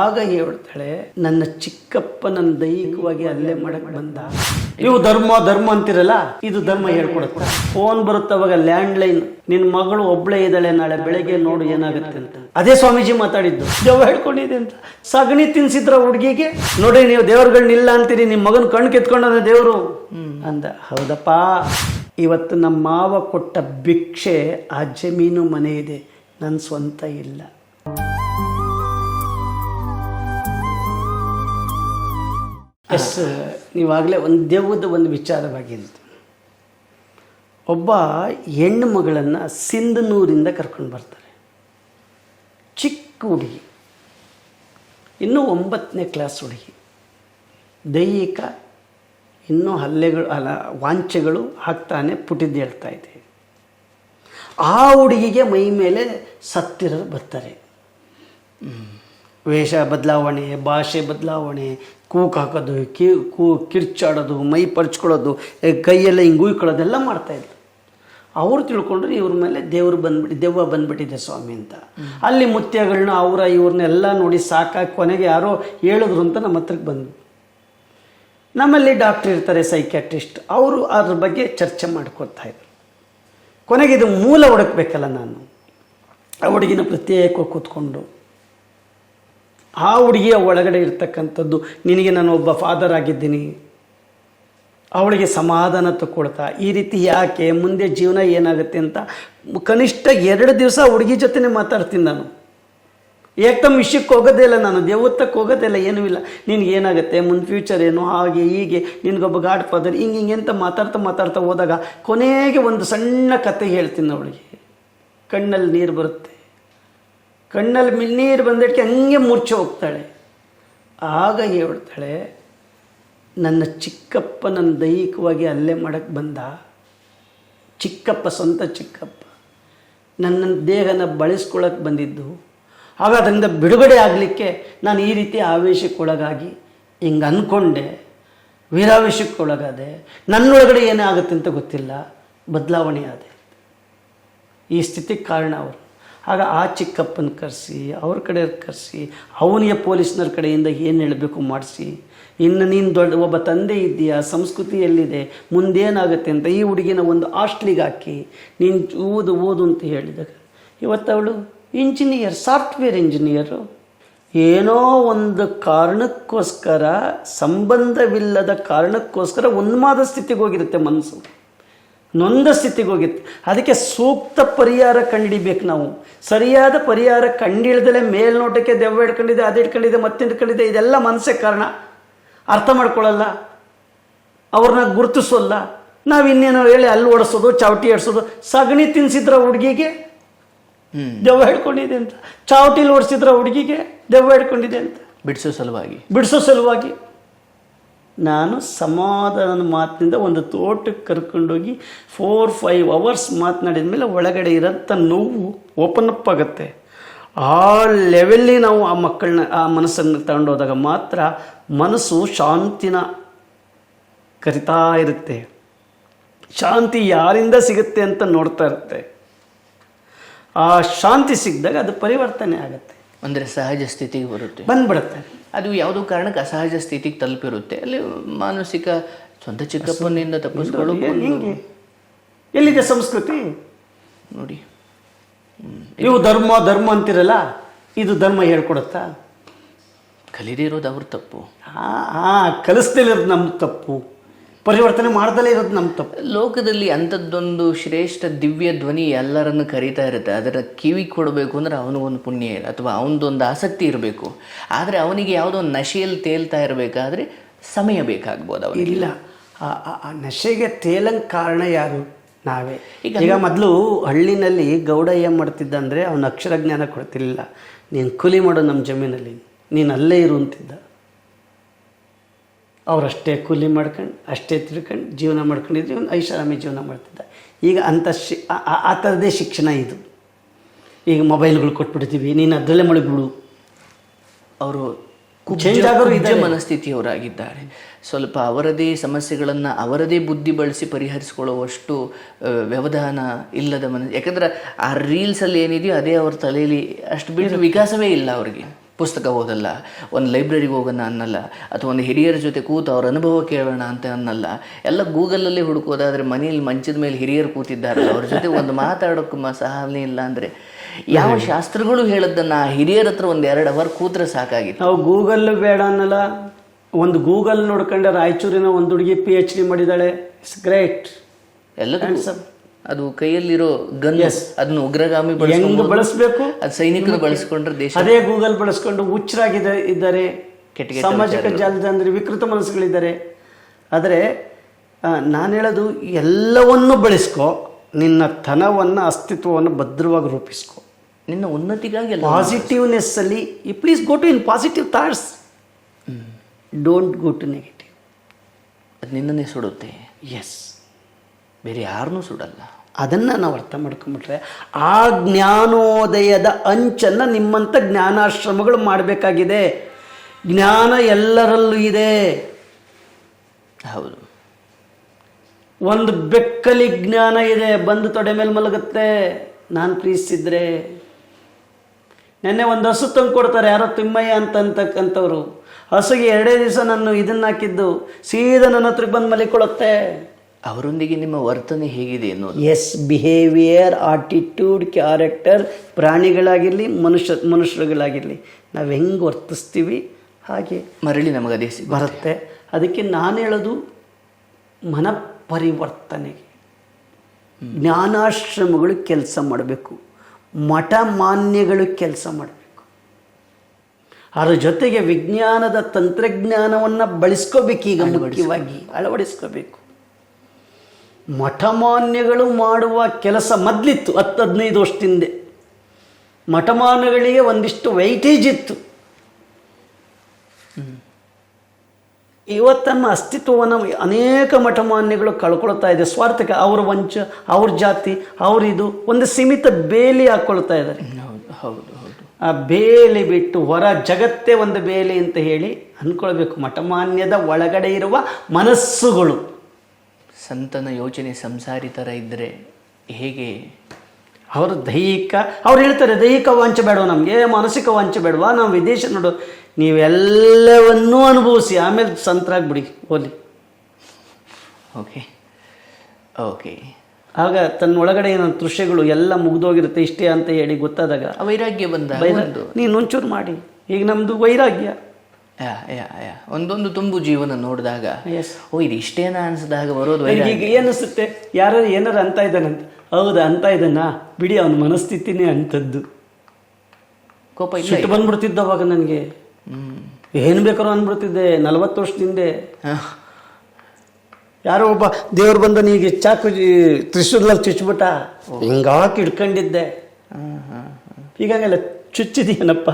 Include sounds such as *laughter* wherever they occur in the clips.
ಆಗ ಹೇಳ್ತಾಳೆ, ನನ್ನ ಚಿಕ್ಕಪ್ಪ ನನ್ನ ದೈಹಿಕವಾಗಿ ಅಲ್ಲೇ ಮಾಡಕ್ ಬಂದ. ನೀವು ಧರ್ಮ ಧರ್ಮ ಅಂತಿರಲ್ಲ, ಇದು ಧರ್ಮ ಹೇಳ್ಕೊಡುತ್ತೆ. ಫೋನ್ ಬರುತ್ತೆ ಅವಾಗ ಲ್ಯಾಂಡ್ ಲೈನ್ ನಿನ್ ಮಗಳು ಒಬ್ಳೇ ಇದ್ದಾಳೆ, ನಾಳೆ ಬೆಳಗ್ಗೆ ನೋಡು ಏನಾಗುತ್ತೆ ಅಂತ. ಅದೇ ಸ್ವಾಮೀಜಿ ಮಾತಾಡಿದ್ದು. ದೆವ್ವ ಹೇಳ್ಕೊಂಡಿದೆ ಅಂತ. ಸಗಣಿ ತಿನ್ಸಿದ್ರ ಹುಡುಗಿಗೆ ನೋಡಿ ನೀವು ದೇವ್ರುಗಳನ್ನಿಲ್ಲ ಅಂತೀರಿ ನಿಮ್ಮ ಮಗನ ಕಣ್ಣು ಕಿತ್ಕೊಂಡ ದೇವ್ರು. ಅಂದ. ಹೌದಪ್ಪ, ಇವತ್ತು ನಮ್ಮ ಮಾವ ಕೊಟ್ಟ ಭಿಕ್ಷೆ, ಆ ಜಮೀನು ಮನೆ ಇದೆ ನನ್ನ ಸ್ವಂತ ಇಲ್ಲ. ಎಸ್, ನೀವಾಗಲೇ ಒಂದು ದೆವ್ವದ ಒಂದು ವಿಚಾರವಾಗಿ ಹೇಳ್ತೀನಿ ಒಬ್ಬ ಹೆಣ್ಣು ಮಗಳನ್ನು ಸಿಂಧನೂರಿಂದ ಕರ್ಕೊಂಡು ಬರ್ತಾರೆ. ಚಿಕ್ಕ ಹುಡುಗಿ. ಇನ್ನೂ ಒಂಬತ್ತನೇ ಕ್ಲಾಸ್ ಹುಡುಗಿ. ದೈಹಿಕ ಇನ್ನೂ ಹಲ್ಲೆಗಳು, ಅಲ್ಲ ವಾಂಚೆಗಳು ಹಾಕ್ತಾನೆ ಪುಟಿದ್ದೇಳ್ತಾ ಇದೆ. ಆ ಹುಡುಗಿಗೆ ಮೈ ಮೇಲೆ ಸತ್ತಿರೋರು ಬರ್ತಾರೆ. ವೇಷ ಬದಲಾವಣೆ, ಭಾಷೆ ಬದಲಾವಣೆ ಕೂಕ್ ಹಾಕೋದು ಕಿ ಕೂ ಕಿರ್ಚಾಡೋದು, ಮೈ ಪರ್ಚ್ಕೊಳ್ಳೋದು ಕೈಯೆಲ್ಲ ಹಿಂಗೆ ಉಯ್ಕೊಳ್ಳೋದೆಲ್ಲ ಮಾಡ್ತಾಯಿದ್ರು ಅವ್ರು ತಿಳ್ಕೊಂಡ್ರೆ ಇವ್ರ ಮೇಲೆ ದೇವ್ರು ಬಂದ್ಬಿಟ್ಟು, ದೆವ್ವ ಬಂದ್ಬಿಟ್ಟಿದೆ ಸ್ವಾಮಿ ಅಂತ. ಅಲ್ಲಿ ಮುತ್ಯಗಳನ್ನ ಅವರ ಇವ್ರನ್ನೆಲ್ಲ ನೋಡಿ ಸಾಕಾಗಿ ಕೊನೆಗೆ ಯಾರೋ ಹೇಳಿದ್ರು ಅಂತ ನಮ್ಮ ಹತ್ರಕ್ಕೆ ಬಂದ್ವಿ. ನಮ್ಮಲ್ಲಿ ಡಾಕ್ಟ್ರ್ ಇರ್ತಾರೆ, ಸೈಕ್ಯಾಟ್ರಿಸ್ಟ್. ಅವರು ಅದ್ರ ಬಗ್ಗೆ ಚರ್ಚೆ ಮಾಡ್ಕೊತಾ ಇದ್ರು. ಕೊನೆಗೆ ಇದು ಮೂಲ ಹುಡುಕ್ಬೇಕಲ್ಲ ನಾನು. ಆ ಹುಡುಗಿನ ಪ್ರತ್ಯೇಕ ಕೂತ್ಕೊಂಡು ಆ ಹುಡುಗಿಯ ಒಳಗಡೆ ಇರ್ತಕ್ಕಂಥದ್ದು, ನಿನಗೆ ನಾನು ಒಬ್ಬ ಫಾದರ್ ಆಗಿದ್ದೀನಿ. ಅವಳಿಗೆ ಸಮಾಧಾನ ತಗೊಳ್ತಾ ಈ ರೀತಿ ಯಾಕೆ, ಮುಂದೆ ಜೀವನ ಏನಾಗುತ್ತೆ ಅಂತ ಕನಿಷ್ಠ ಎರಡು ದಿವಸ ಹುಡುಗಿ ಜೊತೆನೇ ಮಾತಾಡ್ತೀನಿ ನಾನು. ಏಕ್ದಮ್ ವಿಷಯಕ್ಕೆ ಹೋಗೋದೇ ಇಲ್ಲ ನಾನು, ದೇವತ್ತಕ್ಕೆ ಹೋಗೋದೇ ಇಲ್ಲ, ಏನೂ ಇಲ್ಲ. ನಿನಗೆ ಏನಾಗುತ್ತೆ, ಮುಂದೆ ಫ್ಯೂಚರ್ ಏನು, ಹಾಗೆ, ಹೀಗೆ, ನಿನಗೊಬ್ಬ ಗಾಡ್ ಫಾದರ್ ಹಿಂಗೆ ಹಿಂಗೆ ಅಂತ ಮಾತಾಡ್ತಾ ಮಾತಾಡ್ತಾ ಹೋದಾಗ ಕೊನೆಗೆ ಒಂದು ಸಣ್ಣ ಕತೆ ಹೇಳ್ತೀನಿ ಅವಳಿಗೆ. ಕಣ್ಣಲ್ಲಿ ನೀರು ಬರುತ್ತೆ. ಕಣ್ಣಲ್ಲಿ ಮಿನ್ನೀರು ಬಂದಕ್ಕೆ ಹಂಗೆ ಮೂರ್ಛೆ ಹೋಗ್ತಾಳೆ. ಆಗ ಹೇಳ್ತಾಳೆ, ನನ್ನ ಚಿಕ್ಕಪ್ಪ ನನ್ನ ದೈಹಿಕವಾಗಿ ಅಲ್ಲೇ ಮಾಡೋಕ್ಕೆ ಬಂದ. ಚಿಕ್ಕಪ್ಪ, ಸ್ವಂತ ಚಿಕ್ಕಪ್ಪ. ನನ್ನ ದೇಹನ ಬಳಸ್ಕೊಳಕ್ಕೆ ಬಂದಿದ್ದು. ಆಗ ಅದರಿಂದ ಬಿಡುಗಡೆ ಆಗಲಿಕ್ಕೆ ನಾನು ಈ ರೀತಿ ಆವೇಶಕ್ಕೊಳಗಾಗಿ ಹಿಂಗೆ ಅಂದ್ಕೊಂಡೆ ವೀರಾವೇಶಕ್ಕೊಳಗಾದೆ. ನನ್ನೊಳಗಡೆ ಏನಾಗುತ್ತೆ ಅಂತ ಗೊತ್ತಿಲ್ಲ. ಬದಲಾವಣೆ ಆದೆ. ಈ ಸ್ಥಿತಿಗೆ ಕಾರಣ ಅವರು. ಆಗ ಆ ಚಿಕ್ಕಪ್ಪನ ಕರೆಸಿ, ಅವ್ರ ಕಡೆ ಕರೆಸಿ ಅವನಿಗೆ ಪೊಲೀಸ್ನವ್ರ ಕಡೆಯಿಂದ ಏನು ಹೇಳಬೇಕು ಮಾಡಿಸಿ. ಇನ್ನು ನೀನು ದೊಡ್ಡ, ಒಬ್ಬ ತಂದೆ ಇದೆಯಾ ಸಂಸ್ಕೃತಿ ಎಲ್ಲಿದೆ, ಮುಂದೇನಾಗುತ್ತೆ ಅಂತ ಈ ಹುಡುಗಿನ ಒಂದು ಹಾಸ್ಟ್ಲಿಗೆ ಹಾಕಿ, ನೀನು ಓದು ಓದು ಅಂತ ಹೇಳಿದಾಗ, ಇವತ್ತು ಅವಳು ಇಂಜಿನಿಯರ್ ಸಾಫ್ಟ್ವೇರ್ ಇಂಜಿನಿಯರು ಏನೋ ಒಂದು ಕಾರಣಕ್ಕೋಸ್ಕರ, ಸಂಬಂಧವಿಲ್ಲದ ಕಾರಣಕ್ಕೋಸ್ಕರ ಉನ್ಮಾದ ಸ್ಥಿತಿಗೆ ಹೋಗಿರುತ್ತೆ ಮನಸ್ಸು. ನೊಂದ ಸ್ಥಿತಿಗೆ ಹೋಗಿತ್ತು. ಅದಕ್ಕೆ ಸೂಕ್ತ ಪರಿಹಾರ ಕಂಡುಹಿಡಿಬೇಕು ನಾವು. ಸರಿಯಾದ ಪರಿಹಾರ ಕಂಡಿಡ್ದಲೇ ಮೇಲ್ನೋಟಕ್ಕೆ ದೆವ್ವ ಹಿಡ್ಕೊಂಡಿದೆ ಅದು ಹಿಡ್ಕೊಂಡಿದೆ ಮತ್ತೆ ಹಿಡ್ಕೊಂಡಿದೆ ಇದೆಲ್ಲ ಮನಸ್ಸೇ ಕಾರಣ. ಅರ್ಥ ಮಾಡ್ಕೊಳ್ಳಲ್ಲ. ಅವ್ರನ್ನ ಗುರುತಿಸೋಲ್ಲ. ನಾವು ಇನ್ನೇನೋ ಹೇಳಿ ಅಲ್ಲಿ ಓಡಿಸೋದು ಚಾವಟಿ ಆಡಿಸೋದು ಸಗಣಿ ತಿನ್ಸಿದ್ರ ಹುಡುಗಿಗೆ ದೆವ್ವ ಹಿಡ್ಕೊಂಡಿದೆ ಅಂತ. ಚಾವಟಿಲಿ ಓಡಿಸಿದ್ರ ಹುಡುಗಿಗೆ ದೆವ್ವ ಹಿಡ್ಕೊಂಡಿದೆ ಅಂತ. ಬಿಡಿಸೋ ಸಲುವಾಗಿ. ಬಿಡಿಸೋ ಸಲುವಾಗಿ. ನಾನು ಸಮಾಧಾನದ ಮಾತಿನಿಂದ ಒಂದು ತೋಟಕ್ಕೆ ಕರ್ಕೊಂಡೋಗಿ ಫೋರ್ ಫೈವ್ ಅವರ್ಸ್ ಮಾತನಾಡಿದ ಮೇಲೆ ಒಳಗಡೆ ಇರೋಂಥ ನೋವು ಓಪನ್ ಅಪ್ ಆಗುತ್ತೆ. ಆ ಲೆವೆಲ್ಲಿ ನಾವು ಆ ಮಕ್ಕಳನ್ನ, ಆ ಮನಸ್ಸನ್ನು ತಗೊಂಡೋದಾಗ ಮಾತ್ರ ಮನಸ್ಸು ಶಾಂತಿನ ಕರಿತಾ ಇರುತ್ತೆ. ಶಾಂತಿ ಯಾರಿಂದ ಸಿಗುತ್ತೆ ಅಂತ ನೋಡ್ತಾ ಇರುತ್ತೆ. ಆ ಶಾಂತಿ ಸಿಕ್ಕಿದಾಗ ಅದು ಪರಿವರ್ತನೆ ಆಗುತ್ತೆ. ಅಂದ್ರೆ ಸಹಜ ಸ್ಥಿತಿಗೆ ಬರುತ್ತೆ. ಬಂದ್ಬಿಡುತ್ತೆ. ಅದು ಯಾವುದೋ ಕಾರಣಕ್ಕೆ ಅಸಹಜ ಸ್ಥಿತಿಗೆ ತಲುಪಿರುತ್ತೆ. ಅಲ್ಲಿ ಮಾನಸಿಕ ಸ್ವಂತ ಚಿಕ್ಕಪ್ಪನಿಂದ ತಪ್ಪಿಸ್ಕೊಳ್ಳೋಕೆ ಏನ್ ಎಲ್ಲಿದೆ ಸಂಸ್ಕೃತಿ? ನೋಡಿ. ನೀವು ಧರ್ಮ ಧರ್ಮ ಅಂತಿರಲ್ಲ ಇದು ಧರ್ಮ ಹೇಳ್ಕೊಡುತ್ತಾ? ಕಲಿದೇ ಇರೋದು ಅವ್ರ ತಪ್ಪು. ಹಾಂ ಹಾಂ ಕಲಿಸ್ತಿರೋದು ನಮ್ಮ ತಪ್ಪು. ಪರಿವರ್ತನೆ ಮಾಡ್ದಲೇ ಇರೋದು ನಮ್ಮ ತಪ್ಪು. ಲೋಕದಲ್ಲಿ ಅಂಥದ್ದೊಂದು ಶ್ರೇಷ್ಠ ದಿವ್ಯ ಧ್ವನಿ ಎಲ್ಲರನ್ನು ಕರೀತಾ ಇರುತ್ತೆ. ಅದರ ಕಿವಿ ಕೊಡಬೇಕು ಅಂದ್ರೆ ಅವನಿಗೊಂದು ಪುಣ್ಯ ಇಲ್ಲ ಅಥವಾ ಅವನದೊಂದು ಆಸಕ್ತಿ ಇರಬೇಕು. ಆದರೆ ಅವನಿಗೆ ಯಾವುದೋ ಒಂದು ನಶೆಯಲ್ಲಿ ತೇಲ್ತಾ ಇರಬೇಕಾದ್ರೆ ಸಮಯ ಬೇಕಾಗ್ಬೋದು ಅವನಿಗೆ. ಇಲ್ಲ. ಆ ಆ- ಆ ನಶೆಗೆ ತೇಲಂಗ್ ಕಾರಣ ಯಾರು? ನಾವೇ. ಈಗ ಮೊದಲು ಹಳ್ಳಿನಲ್ಲಿ ಗೌಡ ಏನು ಮಾಡ್ತಿದ್ದ ಅಂದರೆ ಅವನ ಅಕ್ಷರ ಜ್ಞಾನ ಕೊಡ್ತಿರ್ಲಿಲ್ಲ. ನೀನು ಕೂಲಿ ಮಾಡೋ ನಮ್ಮ ಜಮೀನಲ್ಲಿ. ನೀನು ಅಲ್ಲೇ ಇರು ಅಂತಿದ್ದ. ಅವರಷ್ಟೇ ಕೂಲಿ ಮಾಡ್ಕೊಂಡು ಅಷ್ಟೇ ತಿಳ್ಕೊಂಡು ಜೀವನ ಮಾಡ್ಕೊಂಡಿದ್ರೆ ಒಂದು ಐಷಾರಾಮಿ ಜೀವನ ಮಾಡ್ತಿದ್ದ. ಈಗ ಅಂಥ ಶಿ ಆ- ಥರದೇ ಶಿಕ್ಷಣ ಇದು. ಈಗ ಮೊಬೈಲ್ಗಳು ಕೊಟ್ಬಿಡ್ತೀವಿ ನೀನು ಅದರಲ್ಲೇ ಮುಳುಗ್ಬಿಡು ಅವರು ಚೇಂಜ್ ಆಗೋರು ಇದೇ ಮನಸ್ಥಿತಿಯವರಾಗಿದ್ದಾರೆ. ಸ್ವಲ್ಪ ಅವರದೇ ಸಮಸ್ಯೆಗಳನ್ನು ಅವರದೇ ಬುದ್ಧಿ ಬಳಸಿ ಪರಿಹರಿಸಿಕೊಳ್ಳುವಷ್ಟು ವ್ಯವಧಾನ ಇಲ್ಲದ ಮನ ಯಾಕಂದ್ರೆ ಆ ರೀಲ್ಸಲ್ಲಿ ಏನಿದೆಯೋ ಅದೇ ಅವ್ರ ತಲೆಯಲ್ಲಿ ಅಷ್ಟು ಬಿಟ್ಟು ವಿಕಾಸವೇ ಇಲ್ಲ ಅವ್ರಿಗೆ. ಪುಸ್ತಕ ಓದಲ್ಲ ಒಂದು ಲೈಬ್ರರಿಗೆ ಹೋಗೋಣ ಅನ್ನಲ್ಲ ಅಥವಾ ಒಂದು ಹಿರಿಯರ ಜೊತೆ ಕೂತು ಅವ್ರ ಅನುಭವ ಕೇಳೋಣ ಅಂತ ಅನ್ನಲ್ಲ. ಎಲ್ಲ ಗೂಗಲಲ್ಲಿ ಹುಡುಕೋದಾದರೆ ಮನೇಲಿ ಮಂಚದ ಮೇಲೆ ಹಿರಿಯರು ಕೂತಿದ್ದಾರೆ. ಅವ್ರ ಜೊತೆ ಒಂದು ಮಾತಾಡೋಕ್ಕೂ ಮ ಸಹನೆ ಇಲ್ಲ ಅಂದರೆ ಯಾವ ಶಾಸ್ತ್ರಗಳು ಹೇಳೋದನ್ನು ಆ ಹಿರಿಯರ ಹತ್ರ ಒಂದು ಎರಡು ಅವರ್ ಕೂತ್ರೆ ಸಾಕಾಗಿತ್ತು. ನಾವು ಗೂಗಲ್ ಬೇಡ ಅನ್ನಲ್ಲ. ಒಂದು ಗೂಗಲ್ ನೋಡ್ಕೊಂಡೆ ರಾಯಚೂರಿನ ಒಂದು ಹುಡುಗಿ ಪಿ ಎಚ್ ಡಿ ಮಾಡಿದ್ದಾಳೆ. ಇಟ್ಸ್ ಗ್ರೇಟ್ ಎಲ್ಲದೂ ಅದು ಕೈಯಲ್ಲಿರೋ ಗನ್ ಅದನ್ನ ಉಗ್ರಗಾಮಿ ಬಳಸಬೇಕು? ಅದು ಸೈನಿಕರು ಬಳಸ್ಕೊಂಡ್ರೆ ದೇಶ ಅದೇ ಗೂಗಲ್ ಬಳಸ್ಕೊಂಡು ಹುಚ್ಚರಾಗಿದೆ ಇದ್ದಾರೆ. ಕೆಟ್ಟ ಸಾಮಾಜಿಕ ಜಾಲತಾಣದಲ್ಲಿ ವಿಕೃತ ಮನಸ್ಸುಗಳಿದ್ದಾರೆ. ಆದರೆ ನಾನು ಹೇಳೋದು ಎಲ್ಲವನ್ನು ಬಳಸ್ಕೊ ನಿನ್ನ ತನವನ್ನು ಅಸ್ತಿತ್ವವನ್ನು ಭದ್ರವಾಗಿ ರೂಪಿಸ್ಕೊ. ನಿನ್ನ ಉನ್ನತಿಗಾಗಿ ಪಾಸಿಟಿವ್ನೆಸ್ ಅಲ್ಲಿ ಈ please go to in positive thoughts don't go to negative ಅದು ನಿನ್ನನ್ನೇ ಸುಡುತ್ತೆ. ಎಸ್ ಬೇರೆ ಯಾರನ್ನೂ ಸುಡಲ್ಲ. ಅದನ್ನು ನಾವು ಅರ್ಥ ಮಾಡ್ಕೊಂಬಿಟ್ರೆ ಆ ಜ್ಞಾನೋದಯದ ಅಂಚನ್ನು ನಿಮ್ಮಂಥ ಜ್ಞಾನಾಶ್ರಮಗಳು ಮಾಡಬೇಕಾಗಿದೆ. ಜ್ಞಾನ ಎಲ್ಲರಲ್ಲೂ ಇದೆ. ಹೌದು. ಒಂದು ಬೆಕ್ಕಲಿ ಜ್ಞಾನ ಇದೆ ಬಂದು ತೊಡೆ ಮೇಲೆ ಮಲಗುತ್ತೆ. ನಾನು ಪ್ರೀತಿಸಿದ್ರೆ. ನೆನ್ನೆ ಒಂದು ಹಸು ತಂದು ಕೊಡ್ತಾರೆ ಯಾರೋ ತಿಮ್ಮಯ್ಯ ಅಂತ ಅಂತಕ್ಕಂಥವ್ರು. ಹಸುಗೆ ಎರಡೇ ದಿವಸ ನಾನು ಇದನ್ನು ಹಾಕಿದ್ದು ಸೀದಾ ನನ್ನ ಹತ್ರಕ್ಕೆ ಬಂದು ಮಲಿಕೊಳ್ಳುತ್ತೆ. ಅವರೊಂದಿಗೆ ನಿಮ್ಮ ವರ್ತನೆ ಹೇಗಿದೆ ಅನ್ನೋದು ಎಸ್ ಬಿಹೇವಿಯರ್ ಆಟಿಟ್ಯೂಡ್ ಕ್ಯಾರೆಕ್ಟರ್ ಪ್ರಾಣಿಗಳಾಗಿರಲಿ ಮನುಷ್ಯ ಮನುಷ್ಯರುಗಳಾಗಿರಲಿ ನಾವು ಹೆಂಗೆ ವರ್ತಿಸ್ತೀವಿ ಹಾಗೆ ಮರಳಿ ನಮಗೆ ಅದೇ ಬರುತ್ತೆ. ಅದಕ್ಕೆ ನಾನು ಹೇಳೋದು ಮನಪರಿವರ್ತನೆಗೆ. ಜ್ಞಾನಾಶ್ರಮಗಳು ಕೆಲಸ ಮಾಡಬೇಕು. ಮಠ ಮಾನ್ಯಗಳು ಕೆಲಸ ಮಾಡಬೇಕು. ಅದರ ಜೊತೆಗೆ ವಿಜ್ಞಾನದ ತಂತ್ರಜ್ಞಾನವನ್ನು ಈಗ ಮುಖ್ಯವಾಗಿ. ಅಳವಡಿಸ್ಕೋಬೇಕು. ಮಠಮಾನ್ಯಗಳು ಮಾಡುವ ಕೆಲಸ ಮೊದಲಿತ್ತು ಹತ್ತು ಹದಿನೈದು ವರ್ಷದಿಂದ. ಮಠಮಾನ್ಯಗಳಿಗೆ ಒಂದಿಷ್ಟು ವೈಟೇಜ್ ಇತ್ತು. ಇವತ್ತನ್ನ ಅಸ್ತಿತ್ವವನ್ನು ಅನೇಕ ಮಠಮಾನ್ಯಗಳು ಕಳ್ಕೊಳ್ತಾ ಇದೆ. ಸ್ವಾರ್ಥಕ ಅವ್ರ ವಂಚ ಅವ್ರ ಜಾತಿ ಅವರಿದು ಒಂದು ಸೀಮಿತ ಬೇಲಿ ಹಾಕ್ಕೊಳ್ತಾ ಇದ್ದಾರೆ. ಹೌದು ಹೌದು ಹೌದು. ಆ ಬೇಲಿ ಬಿಟ್ಟು ಹೊರ ಜಗತ್ತೇ ಒಂದು ಬೇಲಿ ಅಂತ ಹೇಳಿ ಅಂದ್ಕೊಳ್ಬೇಕು ಮಠಮಾನ್ಯದ ಒಳಗಡೆ ಇರುವ ಮನಸ್ಸುಗಳು. ಸಂತನ ಯೋಚನೆ ಸಂಸಾರಿ ಥರ ಇದ್ದರೆ ಹೇಗೆ? ಅವರು ದೈಹಿಕ ಅವ್ರು ಹೇಳ್ತಾರೆ ದೈಹಿಕ ವಾಂಚ ಬೇಡವ ನಮಗೆ ಮಾನಸಿಕ ವಾಂಚ ಬೇಡವಾ? ನಾವು ವಿದೇಶ ನೋಡು ನೀವೆಲ್ಲವನ್ನೂ ಅನುಭವಿಸಿ ಆಮೇಲೆ ಸಂತರಾಗ್ಬಿಡಿ ಓಲಿ ಓಕೆ ಓಕೆ ಆಗ ತನ್ನ ಒಳಗಡೆ ಏನೋ ದೃಶ್ಯಗಳು ಎಲ್ಲ ಮುಗ್ದೋಗಿರುತ್ತೆ ಇಷ್ಟೇ ಅಂತ ಹೇಳಿ ಗೊತ್ತಾದಾಗ ವೈರಾಗ್ಯ ಬಂದ ನೀನು ಒಂಚೂರು ಮಾಡಿ. ಈಗ ನಮ್ಮದು ವೈರಾಗ್ಯ. ಒಂದೊಂದು ತುಂಬು ಜೀವನ ನೋಡಿದಾಗ ಓ ಇದು ಇಷ್ಟೇನಾ ಅನ್ಸಿದಾಗ ಬರೋದು ಈಗ ಏನಿಸುತ್ತೆ ಯಾರು ಏನಾರು ಅಂತ ಇದ್ದಾನಂತ. ಹೌದಾ ಅಂತ ಇದ್ದಾನ? ಬಿಡಿ ಅವನ ಮನಸ್ಥಿತಿನೇ ಅಂಥದ್ದು ಕೋಪ ಇಷ್ಟು ಸಿಟ್ಟು ಬಂದ್ಬಿಡ್ತಿದ್ದ ಅವಾಗ ನನಗೆ. ಹ್ಮ್. ಏನು ಬೇಕಾದ್ರೂ ಅಂದ್ಬಿಡ್ತಿದ್ದೆ ನಲವತ್ತು ವರ್ಷದಿಂದ. ಯಾರೋ ಒಬ್ಬ ದೇವ್ರು ಬಂದು ನೀಗೆ ಚಾಕು ತ್ರಿಶೂಲಲ್ಲಿ ಚುಚ್ಬಿಟ್ಟ ಹಿಂಗಾಕಿ ಹಿಡ್ಕೊಂಡಿದ್ದೆ. ಹ್ಮ್. ಚುಚ್ಚಿದೀನಪ್ಪ.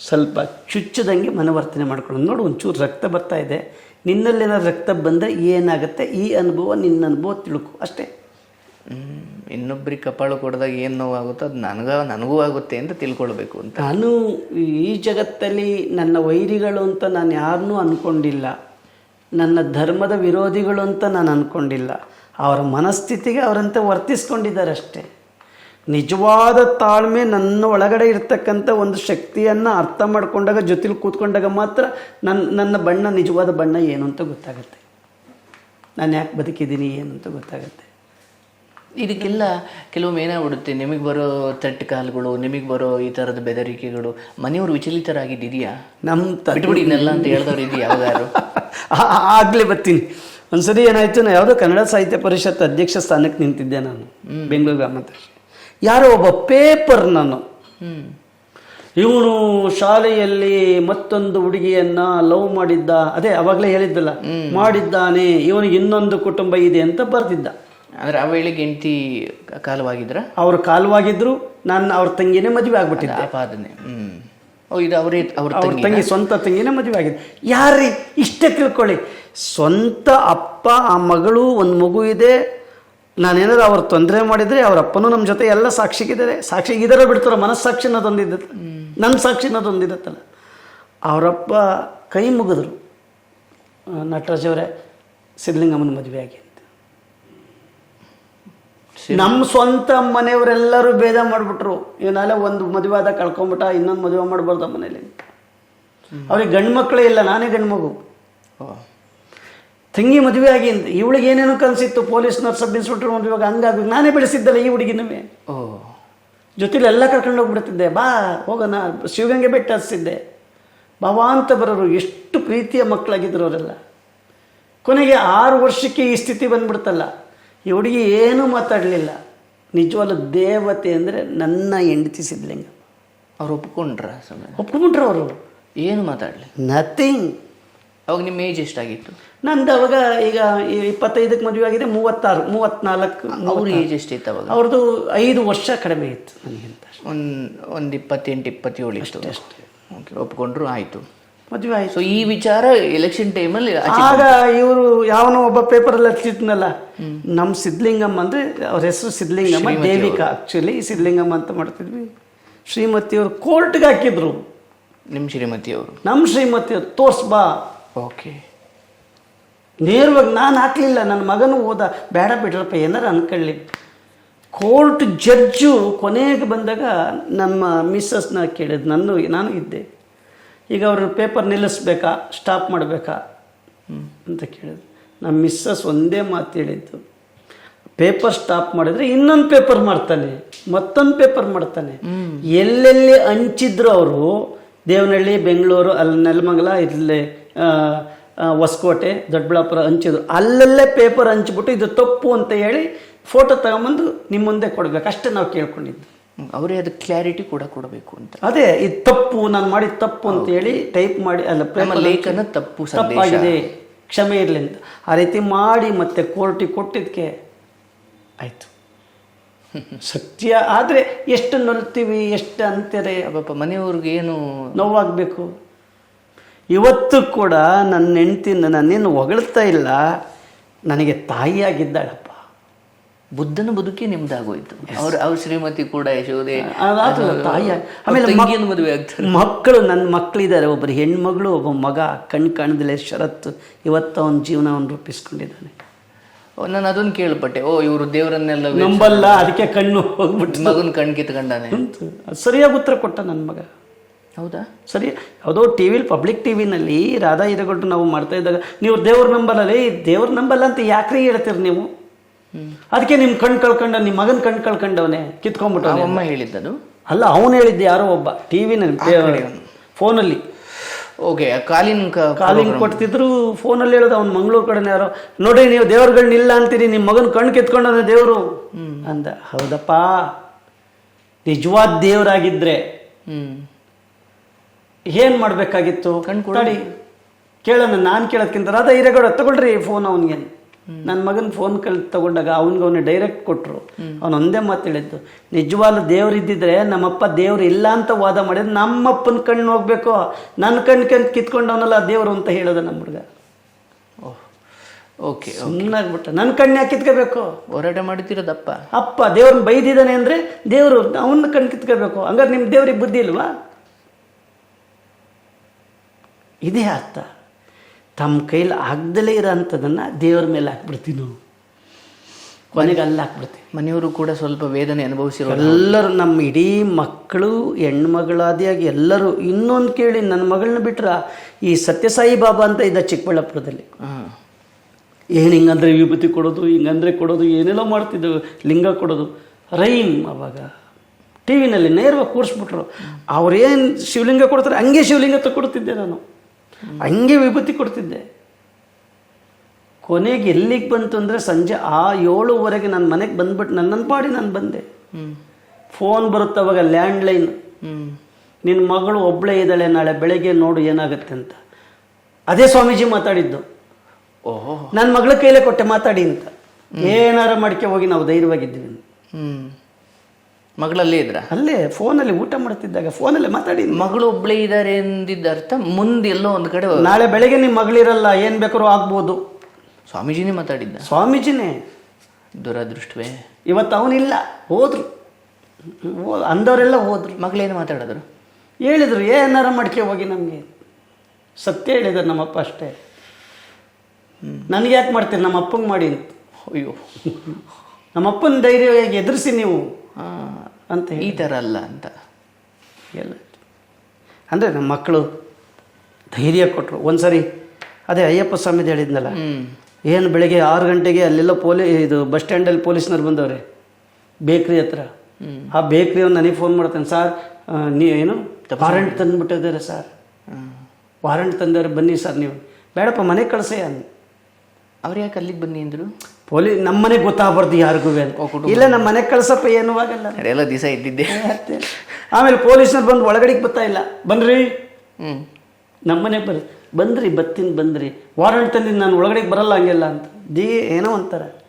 ಸ್ವಲ್ಪ ಚುಚ್ಚದಂಗೆ ಮನವರ್ತನೆ ಮಾಡ್ಕೊಳ್ಳೋದು ನೋಡು ಒಂಚೂರು ರಕ್ತ ಬರ್ತಾ ಇದೆ. ನಿನ್ನಲ್ಲೇನಾದ್ರು ರಕ್ತ ಬಂದರೆ ಏನಾಗುತ್ತೆ? ಈ ಅನುಭವ ನಿನ್ನ ಅನುಭವ ತಿಳ್ಕೊ. ಅಷ್ಟೇ. ಇನ್ನೊಬ್ರಿಗೆ ಕಪಾಳು ಕೊಡಿದಾಗ ಏನು ನೋವಾಗುತ್ತೋ ಅದು ನನಗ ನನಗೂ ಆಗುತ್ತೆ ಅಂತ ತಿಳ್ಕೊಳ್ಬೇಕು ಅಂತ. ನಾನು ಈ ಜಗತ್ತಲ್ಲಿ ನನ್ನ ವೈರಿಗಳು ಅಂತ ನಾನು ಯಾರನ್ನೂ ಅಂದ್ಕೊಂಡಿಲ್ಲ ನನ್ನ ಧರ್ಮದ ವಿರೋಧಿಗಳು ಅಂತ ನಾನು ಅಂದ್ಕೊಂಡಿಲ್ಲ ಅವರ ಮನಸ್ಥಿತಿಗೆ ಅವರಂತೆ ವರ್ತಿಸ್ಕೊಂಡಿದ್ದಾರೆ ಅಷ್ಟೇ. ನಿಜವಾದ ತಾಳ್ಮೆ ನನ್ನ ಒಳಗಡೆ ಇರ್ತಕ್ಕಂಥ ಒಂದು ಶಕ್ತಿಯನ್ನು ಅರ್ಥ ಮಾಡಿಕೊಂಡಾಗ ಜೊತೆಲಿ ಕೂತ್ಕೊಂಡಾಗ ಮಾತ್ರ ನನ್ನ ನನ್ನ ಬಣ್ಣ ನಿಜವಾದ ಬಣ್ಣ ಏನು ಅಂತ ಗೊತ್ತಾಗುತ್ತೆ. ನಾನು ಯಾಕೆ ಬದುಕಿದ್ದೀನಿ ಏನು ಅಂತ ಗೊತ್ತಾಗುತ್ತೆ. ಇದಕ್ಕೆಲ್ಲ ಕೆಲವೊಮ್ಮೆ ಏನಾಗ್ಬಿಡುತ್ತೆ ನಿಮಗೆ ಬರೋ ತಟ್ಟು ಕಾಲುಗಳು ನಿಮಗೆ ಬರೋ ಈ ಥರದ ಬೆದರಿಕೆಗಳು ಮನೆಯವರು ವಿಚಲಿತರಾಗಿದ್ದಿದೆಯಾ? ನಮ್ಮ ತ ಬಿಟ್ಬಿಡಿ ಇದನ್ನೆಲ್ಲ ಅಂತ ಹೇಳಿದವ್ರು ಇದೆಯಾ ಯಾವ್ದಾರು *laughs* ಆಗಲೇ ಆ- ಆಗ್ಲೇ ಬರ್ತೀನಿ. ಒಂದ್ಸರಿ ಏನಾಯ್ತು ನಾ ಯಾವುದೋ ಕನ್ನಡ ಸಾಹಿತ್ಯ ಪರಿಷತ್ ಅಧ್ಯಕ್ಷ ಸ್ಥಾನಕ್ಕೆ ನಿಂತಿದ್ದೆ ನಾನು ಬೆಂಗಳೂರು ಗ್ರಾಮಾಂತರ ಯಾರೋ ಒಬ್ಬ ಪೇಪರ್ ನಾನು. ಇವನು ಶಾಲೆಯಲ್ಲಿ ಮತ್ತೊಂದು ಹುಡುಗಿಯನ್ನ ಲವ್ ಮಾಡಿದ್ದ. ಅದೇ ಅವಾಗಲೇ ಹೇಳಿದ್ದಲ್ಲ ಮಾಡಿದ್ದಾನೆ ಇವನಿಗೆ ಇನ್ನೊಂದು ಕುಟುಂಬ ಇದೆ ಅಂತ ಬರ್ತಿದ್ದ. ಅಂದ್ರೆ ಆ ವೇಳೆಗೆ ಹೆಂಡತಿ ಕಾಲವಾಗಿದ್ರ? ಅವ್ರು ಕಾಲವಾಗಿದ್ರು ನಾನು ಅವ್ರ ತಂಗಿನೇ ಮದುವೆ ಆಗ್ಬಿಟ್ಟಿದ್ದೆ. ಆಪಾದನೆ. ಇದು ಅವರೇ ಅವ್ರ ಅವ್ರ ತಂಗಿ ತಂಗಿ ಸ್ವಂತ ತಂಗಿನೇ ಮದುವೆ ಆಗಿದೆ ಯಾರ್ರೀ? ಇಷ್ಟೇ ತಿಳ್ಕೊಳ್ಳಿ. ಸ್ವಂತ ಅಪ್ಪ ಆ ಮಗಳು ಒಂದು ಮಗು ಇದೆ. ನಾನೇನಾದ್ರು ಅವ್ರ ತೊಂದರೆ ಮಾಡಿದರೆ ಅವ್ರ ಅಪ್ಪನೂ ನಮ್ಮ ಜೊತೆ ಎಲ್ಲ ಸಾಕ್ಷಿಗಿದ್ದಾರೆ. ಸಾಕ್ಷಿಗಿದಾರ ಬಿಡ್ತಾರ ಮನಸ್ಸಾಕ್ಷಿ ಅನ್ನೋದೊಂದಿದ್ದ ನನ್ನ ಸಾಕ್ಷಿ ಅನ್ನೋದೊಂದಿದತ್ತಲ್ಲ ಅವರಪ್ಪ ಕೈ ಮುಗಿದ್ರು. ಆ, ನಟರಾಜ್ ಅವರೇ ಸಿದ್ಧಲಿಂಗಮ್ಮನ ಮದುವೆ ಆಗಿ ಅಂತ. ನಮ್ಮ ಸ್ವಂತ ಮನೆಯವರೆಲ್ಲರೂ ಭೇದ ಮಾಡಿಬಿಟ್ರು. ಏನಾದ್ರೆ ಒಂದು ಮದುವೆ ಆದ ಕಳ್ಕೊಂಬಿಟ್ಟ ಇನ್ನೊಂದು ಮದುವೆ ಮಾಡಬಾರ್ದು ಮನೇಲಿ ಅವ್ರಿಗೆ ಗಂಡು ಮಕ್ಕಳೇ ಇಲ್ಲ ನಾನೇ ಗಂಡು ಮಗು ತಂಗಿ ಮದುವೆ ಆಗಿ ಇವಳಿಗೆ ಏನೇನೋ ಕನಸಿತ್ತು ಪೊಲೀಸ್ನವ್ರು ಸಬ್ ಇನ್ಸ್ಪೆಕ್ಟರ್ ಮದುವೆ ಹಂಗಾಗಿ ನಾನೇ ಬೆಳೆಸಿದ್ದಲ್ಲ ಈ ಹುಡುಗಿನವೇ ಓ. ಜೊತೆಲಿ ಎಲ್ಲ ಕರ್ಕೊಂಡು ಹೋಗ್ಬಿಡ್ತಿದ್ದೆ. ಬಾ ಹೋಗೋಣ ಶಿವಗಂಗೆ ಬೆಟ್ಟ ಹಚ್ತಿದ್ದೆ ಭವಾಂತ ಅಂತ ಬರೋರು ಎಷ್ಟು ಪ್ರೀತಿಯ ಮಕ್ಕಳಾಗಿದ್ದರು ಅವರೆಲ್ಲ. ಕೊನೆಗೆ ಆರು ವರ್ಷಕ್ಕೆ ಈ ಸ್ಥಿತಿ ಬಂದ್ಬಿಡ್ತಲ್ಲ. ಈ ಹುಡುಗಿ ಏನೂ ಮಾತಾಡಲಿಲ್ಲ. ನಿಜವಾದ ದೇವತೆ ಅಂದರೆ ನನ್ನ ಹೆಂಡತಿ ಸಿದ್ಲಿಂಗ ಅವ್ರು ಒಪ್ಕೊಂಡ್ರ ಒಪ್ಕೊಂಡ್ರು ಅವರು. ಏನು ಮಾತಾಡಲಿ ನಥಿಂಗ್ ಅವಾಗ ನಿಮ್ಮ ಏಜ್ ಎಷ್ಟಾಗಿತ್ತು? ನಂದು ಅವಾಗ ಈಗ ಇಪ್ಪತ್ತೈದಕ್ಕೆ ಮದುವೆ ಆಗಿದೆ ಮೂವತ್ತಾರು ಮೂವತ್ತ್ನಾಲ್ಕು ಅವ್ರ ಏಜ್ ಎಷ್ಟಿತ್ತು ಅವಾಗ? ಅವ್ರದ್ದು ಐದು ವರ್ಷ ಕಡಿಮೆ ಇತ್ತು ನನಗಿಂತ ಒಂದು ಒಂದು ಇಪ್ಪತ್ತೆಂಟು ಇಪ್ಪತ್ತೇಳು ಇತ್ತು. ಅಷ್ಟೇ ಓಕೆ ಒಪ್ಕೊಂಡ್ರು ಆಯಿತು. ಮದುವೆ ಆಯಿತು. ಸೊ ಈ ವಿಚಾರ ಎಲೆಕ್ಷನ್ ಟೈಮಲ್ಲಿ ಆಗ ಇವರು ಯಾವನೋ ಒಬ್ಬ ಪೇಪರಲ್ಲಿ ಹಚ್ಚಿದ್ನಲ್ಲ ನಮ್ಮ ಸಿದ್ಲಿಂಗಮ್ಮ ಅಂದರೆ ಅವ್ರ ಹೆಸರು ಸಿದ್ಲಿಂಗಮ್ಮ ದೇವಿಕಾ. ಆ್ಯಕ್ಚುಲಿ ಸಿದ್ಲಿಂಗಮ್ಮ ಅಂತ ಮಾಡ್ತಿದ್ವಿ. ಶ್ರೀಮತಿಯವರು ಕೋರ್ಟ್ಗೆ ಹಾಕಿದ್ರು. ನಿಮ್ಮ ಶ್ರೀಮತಿ ಅವರು. ನಮ್ಮ ಶ್ರೀಮತಿಯವರು ತೋರ್ಸ್ ಬಾ. ಓಕೆ. ನೇರವಾಗಿ ನಾನು ಹಾಕಲಿಲ್ಲ ನನ್ನ ಮಗನೂ ಓದ ಬೇಡ ಬಿಡ್ರಪ್ಪ ಏನಾರು ಅನ್ಕೊಳ್ಳಿ. ಕೋರ್ಟ್ ಜಡ್ಜು ಕೊನೆಗೆ ಬಂದಾಗ ನಮ್ಮ ಮಿಸ್ಸಸ್ನ ಕೇಳಿದ್ ನಾನು ನಾನು ಇದ್ದೆ. ಈಗ ಅವರು ಪೇಪರ್ ನಿಲ್ಲಿಸ್ಬೇಕಾ ಸ್ಟಾಪ್ ಮಾಡಬೇಕಾ ಅಂತ ಕೇಳಿದ್ರು ನಮ್ಮ ಮಿಸ್ಸಸ್ ಒಂದೇ ಮಾತು ಹೇಳಿದ್ದು ಪೇಪರ್ ಸ್ಟಾಪ್ ಮಾಡಿದ್ರೆ ಇನ್ನೊಂದು ಪೇಪರ್ ಮಾಡ್ತಾನೆ ಮತ್ತೊಂದು ಪೇಪರ್ ಮಾಡ್ತಾನೆ. ಎಲ್ಲೆಲ್ಲಿ ಹಂಚಿದ್ರು ಅವರು ದೇವನಹಳ್ಳಿ ಬೆಂಗಳೂರು ಅಲ್ಲಿ ನೆಲಮಂಗಲ ಇಲ್ಲಿ ಹೊಸಕೋಟೆ ದೊಡ್ಡಬಳ್ಳಾಪುರ ಹಂಚಿದ್ರು. ಅಲ್ಲಲ್ಲೇ ಪೇಪರ್ ಹಂಚ್ಬಿಟ್ಟು ಇದು ತಪ್ಪು ಅಂತ ಹೇಳಿ ಫೋಟೋ ತಗೊಂಬಂದು ನಿಮ್ಮ ಮುಂದೆ ಕೊಡಬೇಕು. ಅಷ್ಟೇ ನಾವು ಕೇಳ್ಕೊಂಡಿದ್ದು. ಅವರೇ ಅದಕ್ಕೆ ಕ್ಲಾರಿಟಿ ಕೂಡ ಕೊಡಬೇಕು ಅಂತ. ಅದೇ ಇದು ತಪ್ಪು ನಾನು ಮಾಡಿದ ತಪ್ಪು ಅಂತ ಹೇಳಿ ಟೈಪ್ ಮಾಡಿ ಅಲ್ಲ ಲೇಖನ ತಪ್ಪು ತಪ್ಪಾಗಿದೆ ಕ್ಷಮೆ ಇರಲಿ ಅಂತ. ಆ ರೀತಿ ಮಾಡಿ ಮತ್ತೆ ಕೋರ್ಟಿಗೆ ಕೊಟ್ಟಿದ್ದಕ್ಕೆ ಆಯಿತು. ಸತ್ಯ. ಆದರೆ ಎಷ್ಟು ನಲ್ತೀವಿ ಎಷ್ಟು ಅಂತಾರೆ ಪಾಪ ಮನೆಯವ್ರಿಗೆ ಏನು ನೋವಾಗಬೇಕು. ಇವತ್ತು ಕೂಡ ನನ್ನ ಹೆಂಡ್ತಿನ ನಾನೇನು ಹೊಗಳ್ತಾ ಇಲ್ಲ. ನನಗೆ ತಾಯಿಯಾಗಿದ್ದಾಳಪ್ಪ. ಬುದ್ಧನ ಬದುಕಿ ನಿಮ್ದಾಗೋಯ್ತು ಅವ್ರ ಅವ್ರ ಶ್ರೀಮತಿ ಕೂಡ ಯಶೋದೆ ತಾಯಿ ಆಮೇಲೆ ಮದುವೆ ಆಗ್ತಾರೆ. ಮಕ್ಕಳು ನನ್ನ ಮಕ್ಕಳಿದ್ದಾರೆ ಒಬ್ಬರು ಹೆಣ್ಮಗಳು ಒಬ್ಬ ಮಗ ಕಣ್ ಕಾಣದಲೆ ಶರತ್ ಇವತ್ತು ಅವನ ಜೀವನವನ್ನು ರೂಪಿಸ್ಕೊಂಡಿದ್ದಾನೆ. ನಾನು ಅದನ್ನ ಕೇಳ್ಪಟ್ಟೆ. ಓ ಇವರು ದೇವರನ್ನೆಲ್ಲ ನಂಬಲ್ಲ ಅದಕ್ಕೆ ಕಣ್ಣು ಹೋಗ್ಬಿಟ್ಟು ಮಗನ ಕಣ್ ಕಿತ್ಕೊಂಡಾನೆ ಸರಿಯಾಗಿ ಉತ್ತರ ಕೊಟ್ಟ ನನ್ನ ಮಗ. ಹೌದಾ? ಸರಿ ಯಾವುದೋ ಟಿ ವಿಲಿ ಪಬ್ಲಿಕ್ ಟಿ ವಿನಲ್ಲಿ ರಾಧಾ ಹಿರೇಗೌಡರು ನಾವು ಮಾಡ್ತಾ ಇದ್ದಾಗ ನೀವು ದೇವ್ರ ನಂಬಲ್ಲಲ್ಲಿ ದೇವ್ರ ನಂಬಲ್ಲ ಅಂತ ಯಾಕ್ರಿ ಹೇಳ್ತೀರಿ ನೀವು? ಅದಕ್ಕೆ ನಿಮ್ಮ ಕಣ್ ಕಳ್ಕೊಂಡ ನಿಮ್ಮ ಮಗನ ಕಣ್ ಕಳ್ಕೊಂಡವನೇ ಕಿತ್ಕೊಂಡ್ಬಿಟ್ಟು ಅಮ್ಮ ಹೇಳಿದ್ದದು? ಅಲ್ಲ ಅವನು ಹೇಳಿದ್ದೆ ಯಾರೋ ಒಬ್ಬ ಟಿ ವಿನಲ್ಲಿ ಫೋನಲ್ಲಿ ಓಕೆ ಕಾಲಿನ ಕಾಲಿನ ಕಾಲಿಂಗ್ ಕೊಡ್ತಿದ್ರು ಫೋನಲ್ಲಿ ಹೇಳೋದು ಅವ್ನು ಮಂಗಳೂರು ಕಡೆನೇ ಯಾರೋ ನೋಡಿ ನೀವು ದೇವ್ರುಗಳನ್ನಿಲ್ಲ ಅಂತೀರಿ ನಿಮ್ಮ ಮಗನ ಕಣ್ಣು ಕಿತ್ಕೊಂಡವನೇ ದೇವರು. ಅಂದ ಹೌದಪ್ಪ. ನಿಜವಾದ ದೇವರಾಗಿದ್ರೆ ಏನ್ ಮಾಡ್ಬೇಕಾಗಿತ್ತು? ಕಣ್ಕೊಡಿ ಕೇಳೋಣ ನಾನು ಕೇಳೋದ್ಕಿಂತ ರಾಧಾ ಹಿರೇಗೌಡ ತಗೊಳ್ರಿ ಫೋನ್ ಅವನಿಗೆ. ನನ್ನ ಮಗನ ಫೋನ್ ಕಲ್ ತಗೊಂಡಾಗ ಅವನ್ಗೆ ಅವನು ಡೈರೆಕ್ಟ್ ಕೊಟ್ಟರು ಅವನು ಒಂದೇ ಮಾತು ಹೇಳಿದ್ದು ನಿಜವಾದ ದೇವ್ರು ಇದ್ದಿದ್ರೆ ನಮ್ಮಪ್ಪ ದೇವ್ರು ಇಲ್ಲ ಅಂತ ವಾದ ಮಾಡಿದ್ರೆ ನಮ್ಮಪ್ಪನ ಕಣ್ಣು ಹೋಗ್ಬೇಕು ನನ್ನ ಕಣ್ ಕಣ್ ಕಿತ್ಕೊಂಡವನಲ್ಲ ದೇವ್ರು ಅಂತ ಹೇಳೋದ ನಮ್ಮ ಹುಡುಗ. ಓಹ್ ಓಕೆ ಸುಮ್ಮನಾಗ್ಬಿಟ್ಟ ನನ್ನ ಕಣ್ಣು ಯಾಕೆ ಕಿತ್ಕೋಬೇಕು? ಹೋರಾಟ ಮಾಡ್ತಿರೋದಪ್ಪ. ಅಪ್ಪ ದೇವ್ರನ್ನ ಬೈದಿದ್ದಾನೆ ಅಂದರೆ ದೇವರು ಅವನ್ನ ಕಣ್ಣು ಕಿತ್ಕೋಬೇಕು. ಹಂಗಾರೆ ನಿಮ್ಮ ದೇವ್ರಿಗೆ ಬುದ್ಧಿ ಇಲ್ವಾ? ಇದೇ ಅರ್ಥ. ತಮ್ಮ ಕೈಲಿ ಆಗ್ದಲೇ ಇರೋ ದೇವರ ದೇವ್ರ ಮೇಲೆ ಹಾಕ್ಬಿಡ್ತೀವಿ ನಾವು ಕೊನೆಗೆ ಅಲ್ಲಿ ಹಾಕ್ಬಿಡ್ತೀವಿ ಮನೆಯವರು ಕೂಡ ಸ್ವಲ್ಪ ವೇದನೆ ಅನುಭವಿಸಿರೋ ಎಲ್ಲರೂ ನಮ್ಮ ಇಡೀ ಮಕ್ಕಳು ಹೆಣ್ಮಗಳಾದಿಯಾಗಿ ಎಲ್ಲರೂ ಇನ್ನೊಂದು ಕೇಳಿ ನನ್ನ ಮಗಳನ್ನ ಬಿಟ್ರೆ ಈ ಸತ್ಯಸಾಯಿ ಬಾಬಾ ಅಂತ ಇದ್ದ ಚಿಕ್ಕಬಳ್ಳಾಪುರದಲ್ಲಿ. ಏನು ಹಿಂಗಂದ್ರೆ ವಿಭೂತಿ ಕೊಡೋದು ಹಿಂಗಂದ್ರೆ ಕೊಡೋದು ಏನೆಲ್ಲ ಮಾಡ್ತಿದ್ದೆವು ಲಿಂಗ ಕೊಡೋದು. ರೈಮ್ ಅವಾಗ. ಟಿ ವಿನಲ್ಲಿ ನೇರವಾಗಿ ಕೂರಿಸ್ಬಿಟ್ರು. ಅವ್ರೇನು ಶಿವಲಿಂಗ ಕೊಡ್ತಾರೆ ಹಂಗೆ ಶಿವಲಿಂಗ ತಗೊಡ್ತಿದ್ದೆ ನಾನು. ಹಂಗೆ ವಿಭೂತಿ ಕೊಡ್ತಿದ್ದೆ. ಕೊನೆಗೆ ಎಲ್ಲಿಗೆ ಬಂತು ಅಂದರೆ ಸಂಜೆ ಆ ಏಳುವರೆಗೆ ನನ್ನ ಮನೆಗೆ ಬಂದ್ಬಿಟ್ಟು ನನ್ನನ್ನು ಪಾಡಿ ನಾನು ಬಂದೆ. ಫೋನ್ ಬರುತ್ತೆ ಅವಾಗ ಲ್ಯಾಂಡ್ಲೈನ್. ನಿನ್ನ ಮಗಳು ಒಬ್ಬಳೇ ಇದ್ದಾಳೆ ನಾಳೆ ಬೆಳಗ್ಗೆ ನೋಡು ಏನಾಗುತ್ತೆ ಅಂತ. ಅದೇ ಸ್ವಾಮೀಜಿ ಮಾತಾಡಿದ್ದು. ಓಹೋ. ನನ್ನ ಮಗಳ ಕೈಲೇ ಕೊಟ್ಟೆ ಮಾತಾಡಿ ಅಂತ. ಏನಾರ ಮಾಡ್ಕೆ ಹೋಗಿ ನಾವು ಧೈರ್ಯವಾಗಿದ್ದೀವಿ ಮಗಳಲ್ಲೇ ಇದ್ರ? ಅಲ್ಲೇ ಫೋನಲ್ಲಿ ಊಟ ಮಾಡ್ತಿದ್ದಾಗ ಫೋನಲ್ಲೇ ಮಾತಾಡಿ. ಮಗಳು ಒಬ್ಳೇ ಇದ್ದಾರೆ ಎಂದಿದ್ದ ಅರ್ಥ ಮುಂದೆ ಎಲ್ಲೋ ಒಂದು ಕಡೆ ನಾಳೆ ಬೆಳಗ್ಗೆ ನಿಮ್ಮ ಮಗಳಿರಲ್ಲ ಏನು ಬೇಕಾದ್ರೂ ಆಗ್ಬೋದು. ಸ್ವಾಮೀಜಿನೇ ಮಾತಾಡಿದ್ದ? ಸ್ವಾಮೀಜಿನೇ. ದುರದೃಷ್ಟವೇ. ಇವತ್ತು ಅವನಿಲ್ಲ ಹೋದ್ರು. ಹೋ- ಅಂದವರೆಲ್ಲ ಹೋದ್ರು. ಮಗಳೇನು ಮಾತಾಡಿದ್ರು ಹೇಳಿದ್ರು ಏನಾರ ಮಡ್ಕೆ ಹೋಗಿ ನಮಗೆ. ಸತ್ಯ ಹೇಳಿದ್ರು ನಮ್ಮಪ್ಪ ಅಷ್ಟೇ. ನನಗೆ ಯಾಕೆ ಮಾಡ್ತೀರಿ? ನಮ್ಮ ಅಪ್ಪಂಗೆ ಮಾಡಿ ಅಂತ. ಅಯ್ಯೋ. ನಮ್ಮಪ್ಪನ ಧೈರ್ಯವಾಗಿ ಎದುರಿಸಿ ನೀವು. ಆ, ಅಂತ ಈ ಥರ ಅಲ್ಲ ಅಂತ. ಎಲ್ಲ ಅಂದರೆ ನಮ್ಮ ಮಕ್ಕಳು ಧೈರ್ಯ ಕೊಟ್ಟರು ಒಂದು ಸರಿ ಅದೇ ಅಯ್ಯಪ್ಪ ಸ್ವಾಮಿದು ಹೇಳಿದ್ನಲ್ಲ ಏನು ಬೆಳಗ್ಗೆ ಆರು ಗಂಟೆಗೆ ಅಲ್ಲೆಲ್ಲ ಪೊಲೀ ಇದು ಬಸ್ ಸ್ಟ್ಯಾಂಡಲ್ಲಿ ಪೊಲೀಸ್ನವ್ರು ಬಂದವ್ರೆ ಬೇಕ್ರಿ ಹತ್ರ. ಆ ಬೇಕ್ರಿ ಒಂದು ನನಗೆ ಫೋನ್ ಮಾಡ್ತೇನೆ ಸರ್ ನೀ ಏನು ವಾರಂಟ್ ತಂದುಬಿಟ್ಟಿದ್ದಾರೆ ಸರ್. ವಾರಂಟ್ ತಂದವ್ರೆ ಬನ್ನಿ ಸರ್ ನೀವು. ಬೇಡಪ್ಪ ಮನೆಗೆ ಕಳಿಸೇ ಅವ್ರು ಯಾಕೆ ಅಲ್ಲಿಗೆ ಬನ್ನಿ ಅಂದ್ರು? ಪೊಲೀಸ್ ನಮ್ಮ ಮನೆಗೆ ಗೊತ್ತಾಗಬಾರ್ದು ಯಾರಿಗೂ ಅಂತ. ಇಲ್ಲ ನಮ್ಮ ಮನೆಗೆ ಕಳ್ಸಪ್ಪ ಏನೂ ಆಗಲ್ಲ ಎಲ್ಲ ದಿವಸ ಇದ್ದಿದ್ದೆ. ಆಮೇಲೆ ಪೊಲೀಸ್ನವ್ರು ಬಂದು ಒಳಗಡೆಗೆ ಬರ್ತಾ ಇಲ್ಲ. ಬನ್ರಿ ನಮ್ಮ ಮನೆಗೆ ಬರ್ರಿ ಬಂದ್ರಿ ಬತ್ತಿನ ಬಂದ್ರಿ. ವಾರಂಟ್ ತಂದಿದ್ದು ನಾನು ಒಳಗಡೆಗೆ ಬರಲ್ಲ ಹಂಗೆಲ್ಲ ಅಂತ. ದಿ ಏನೋ ಅಂತಾರೆ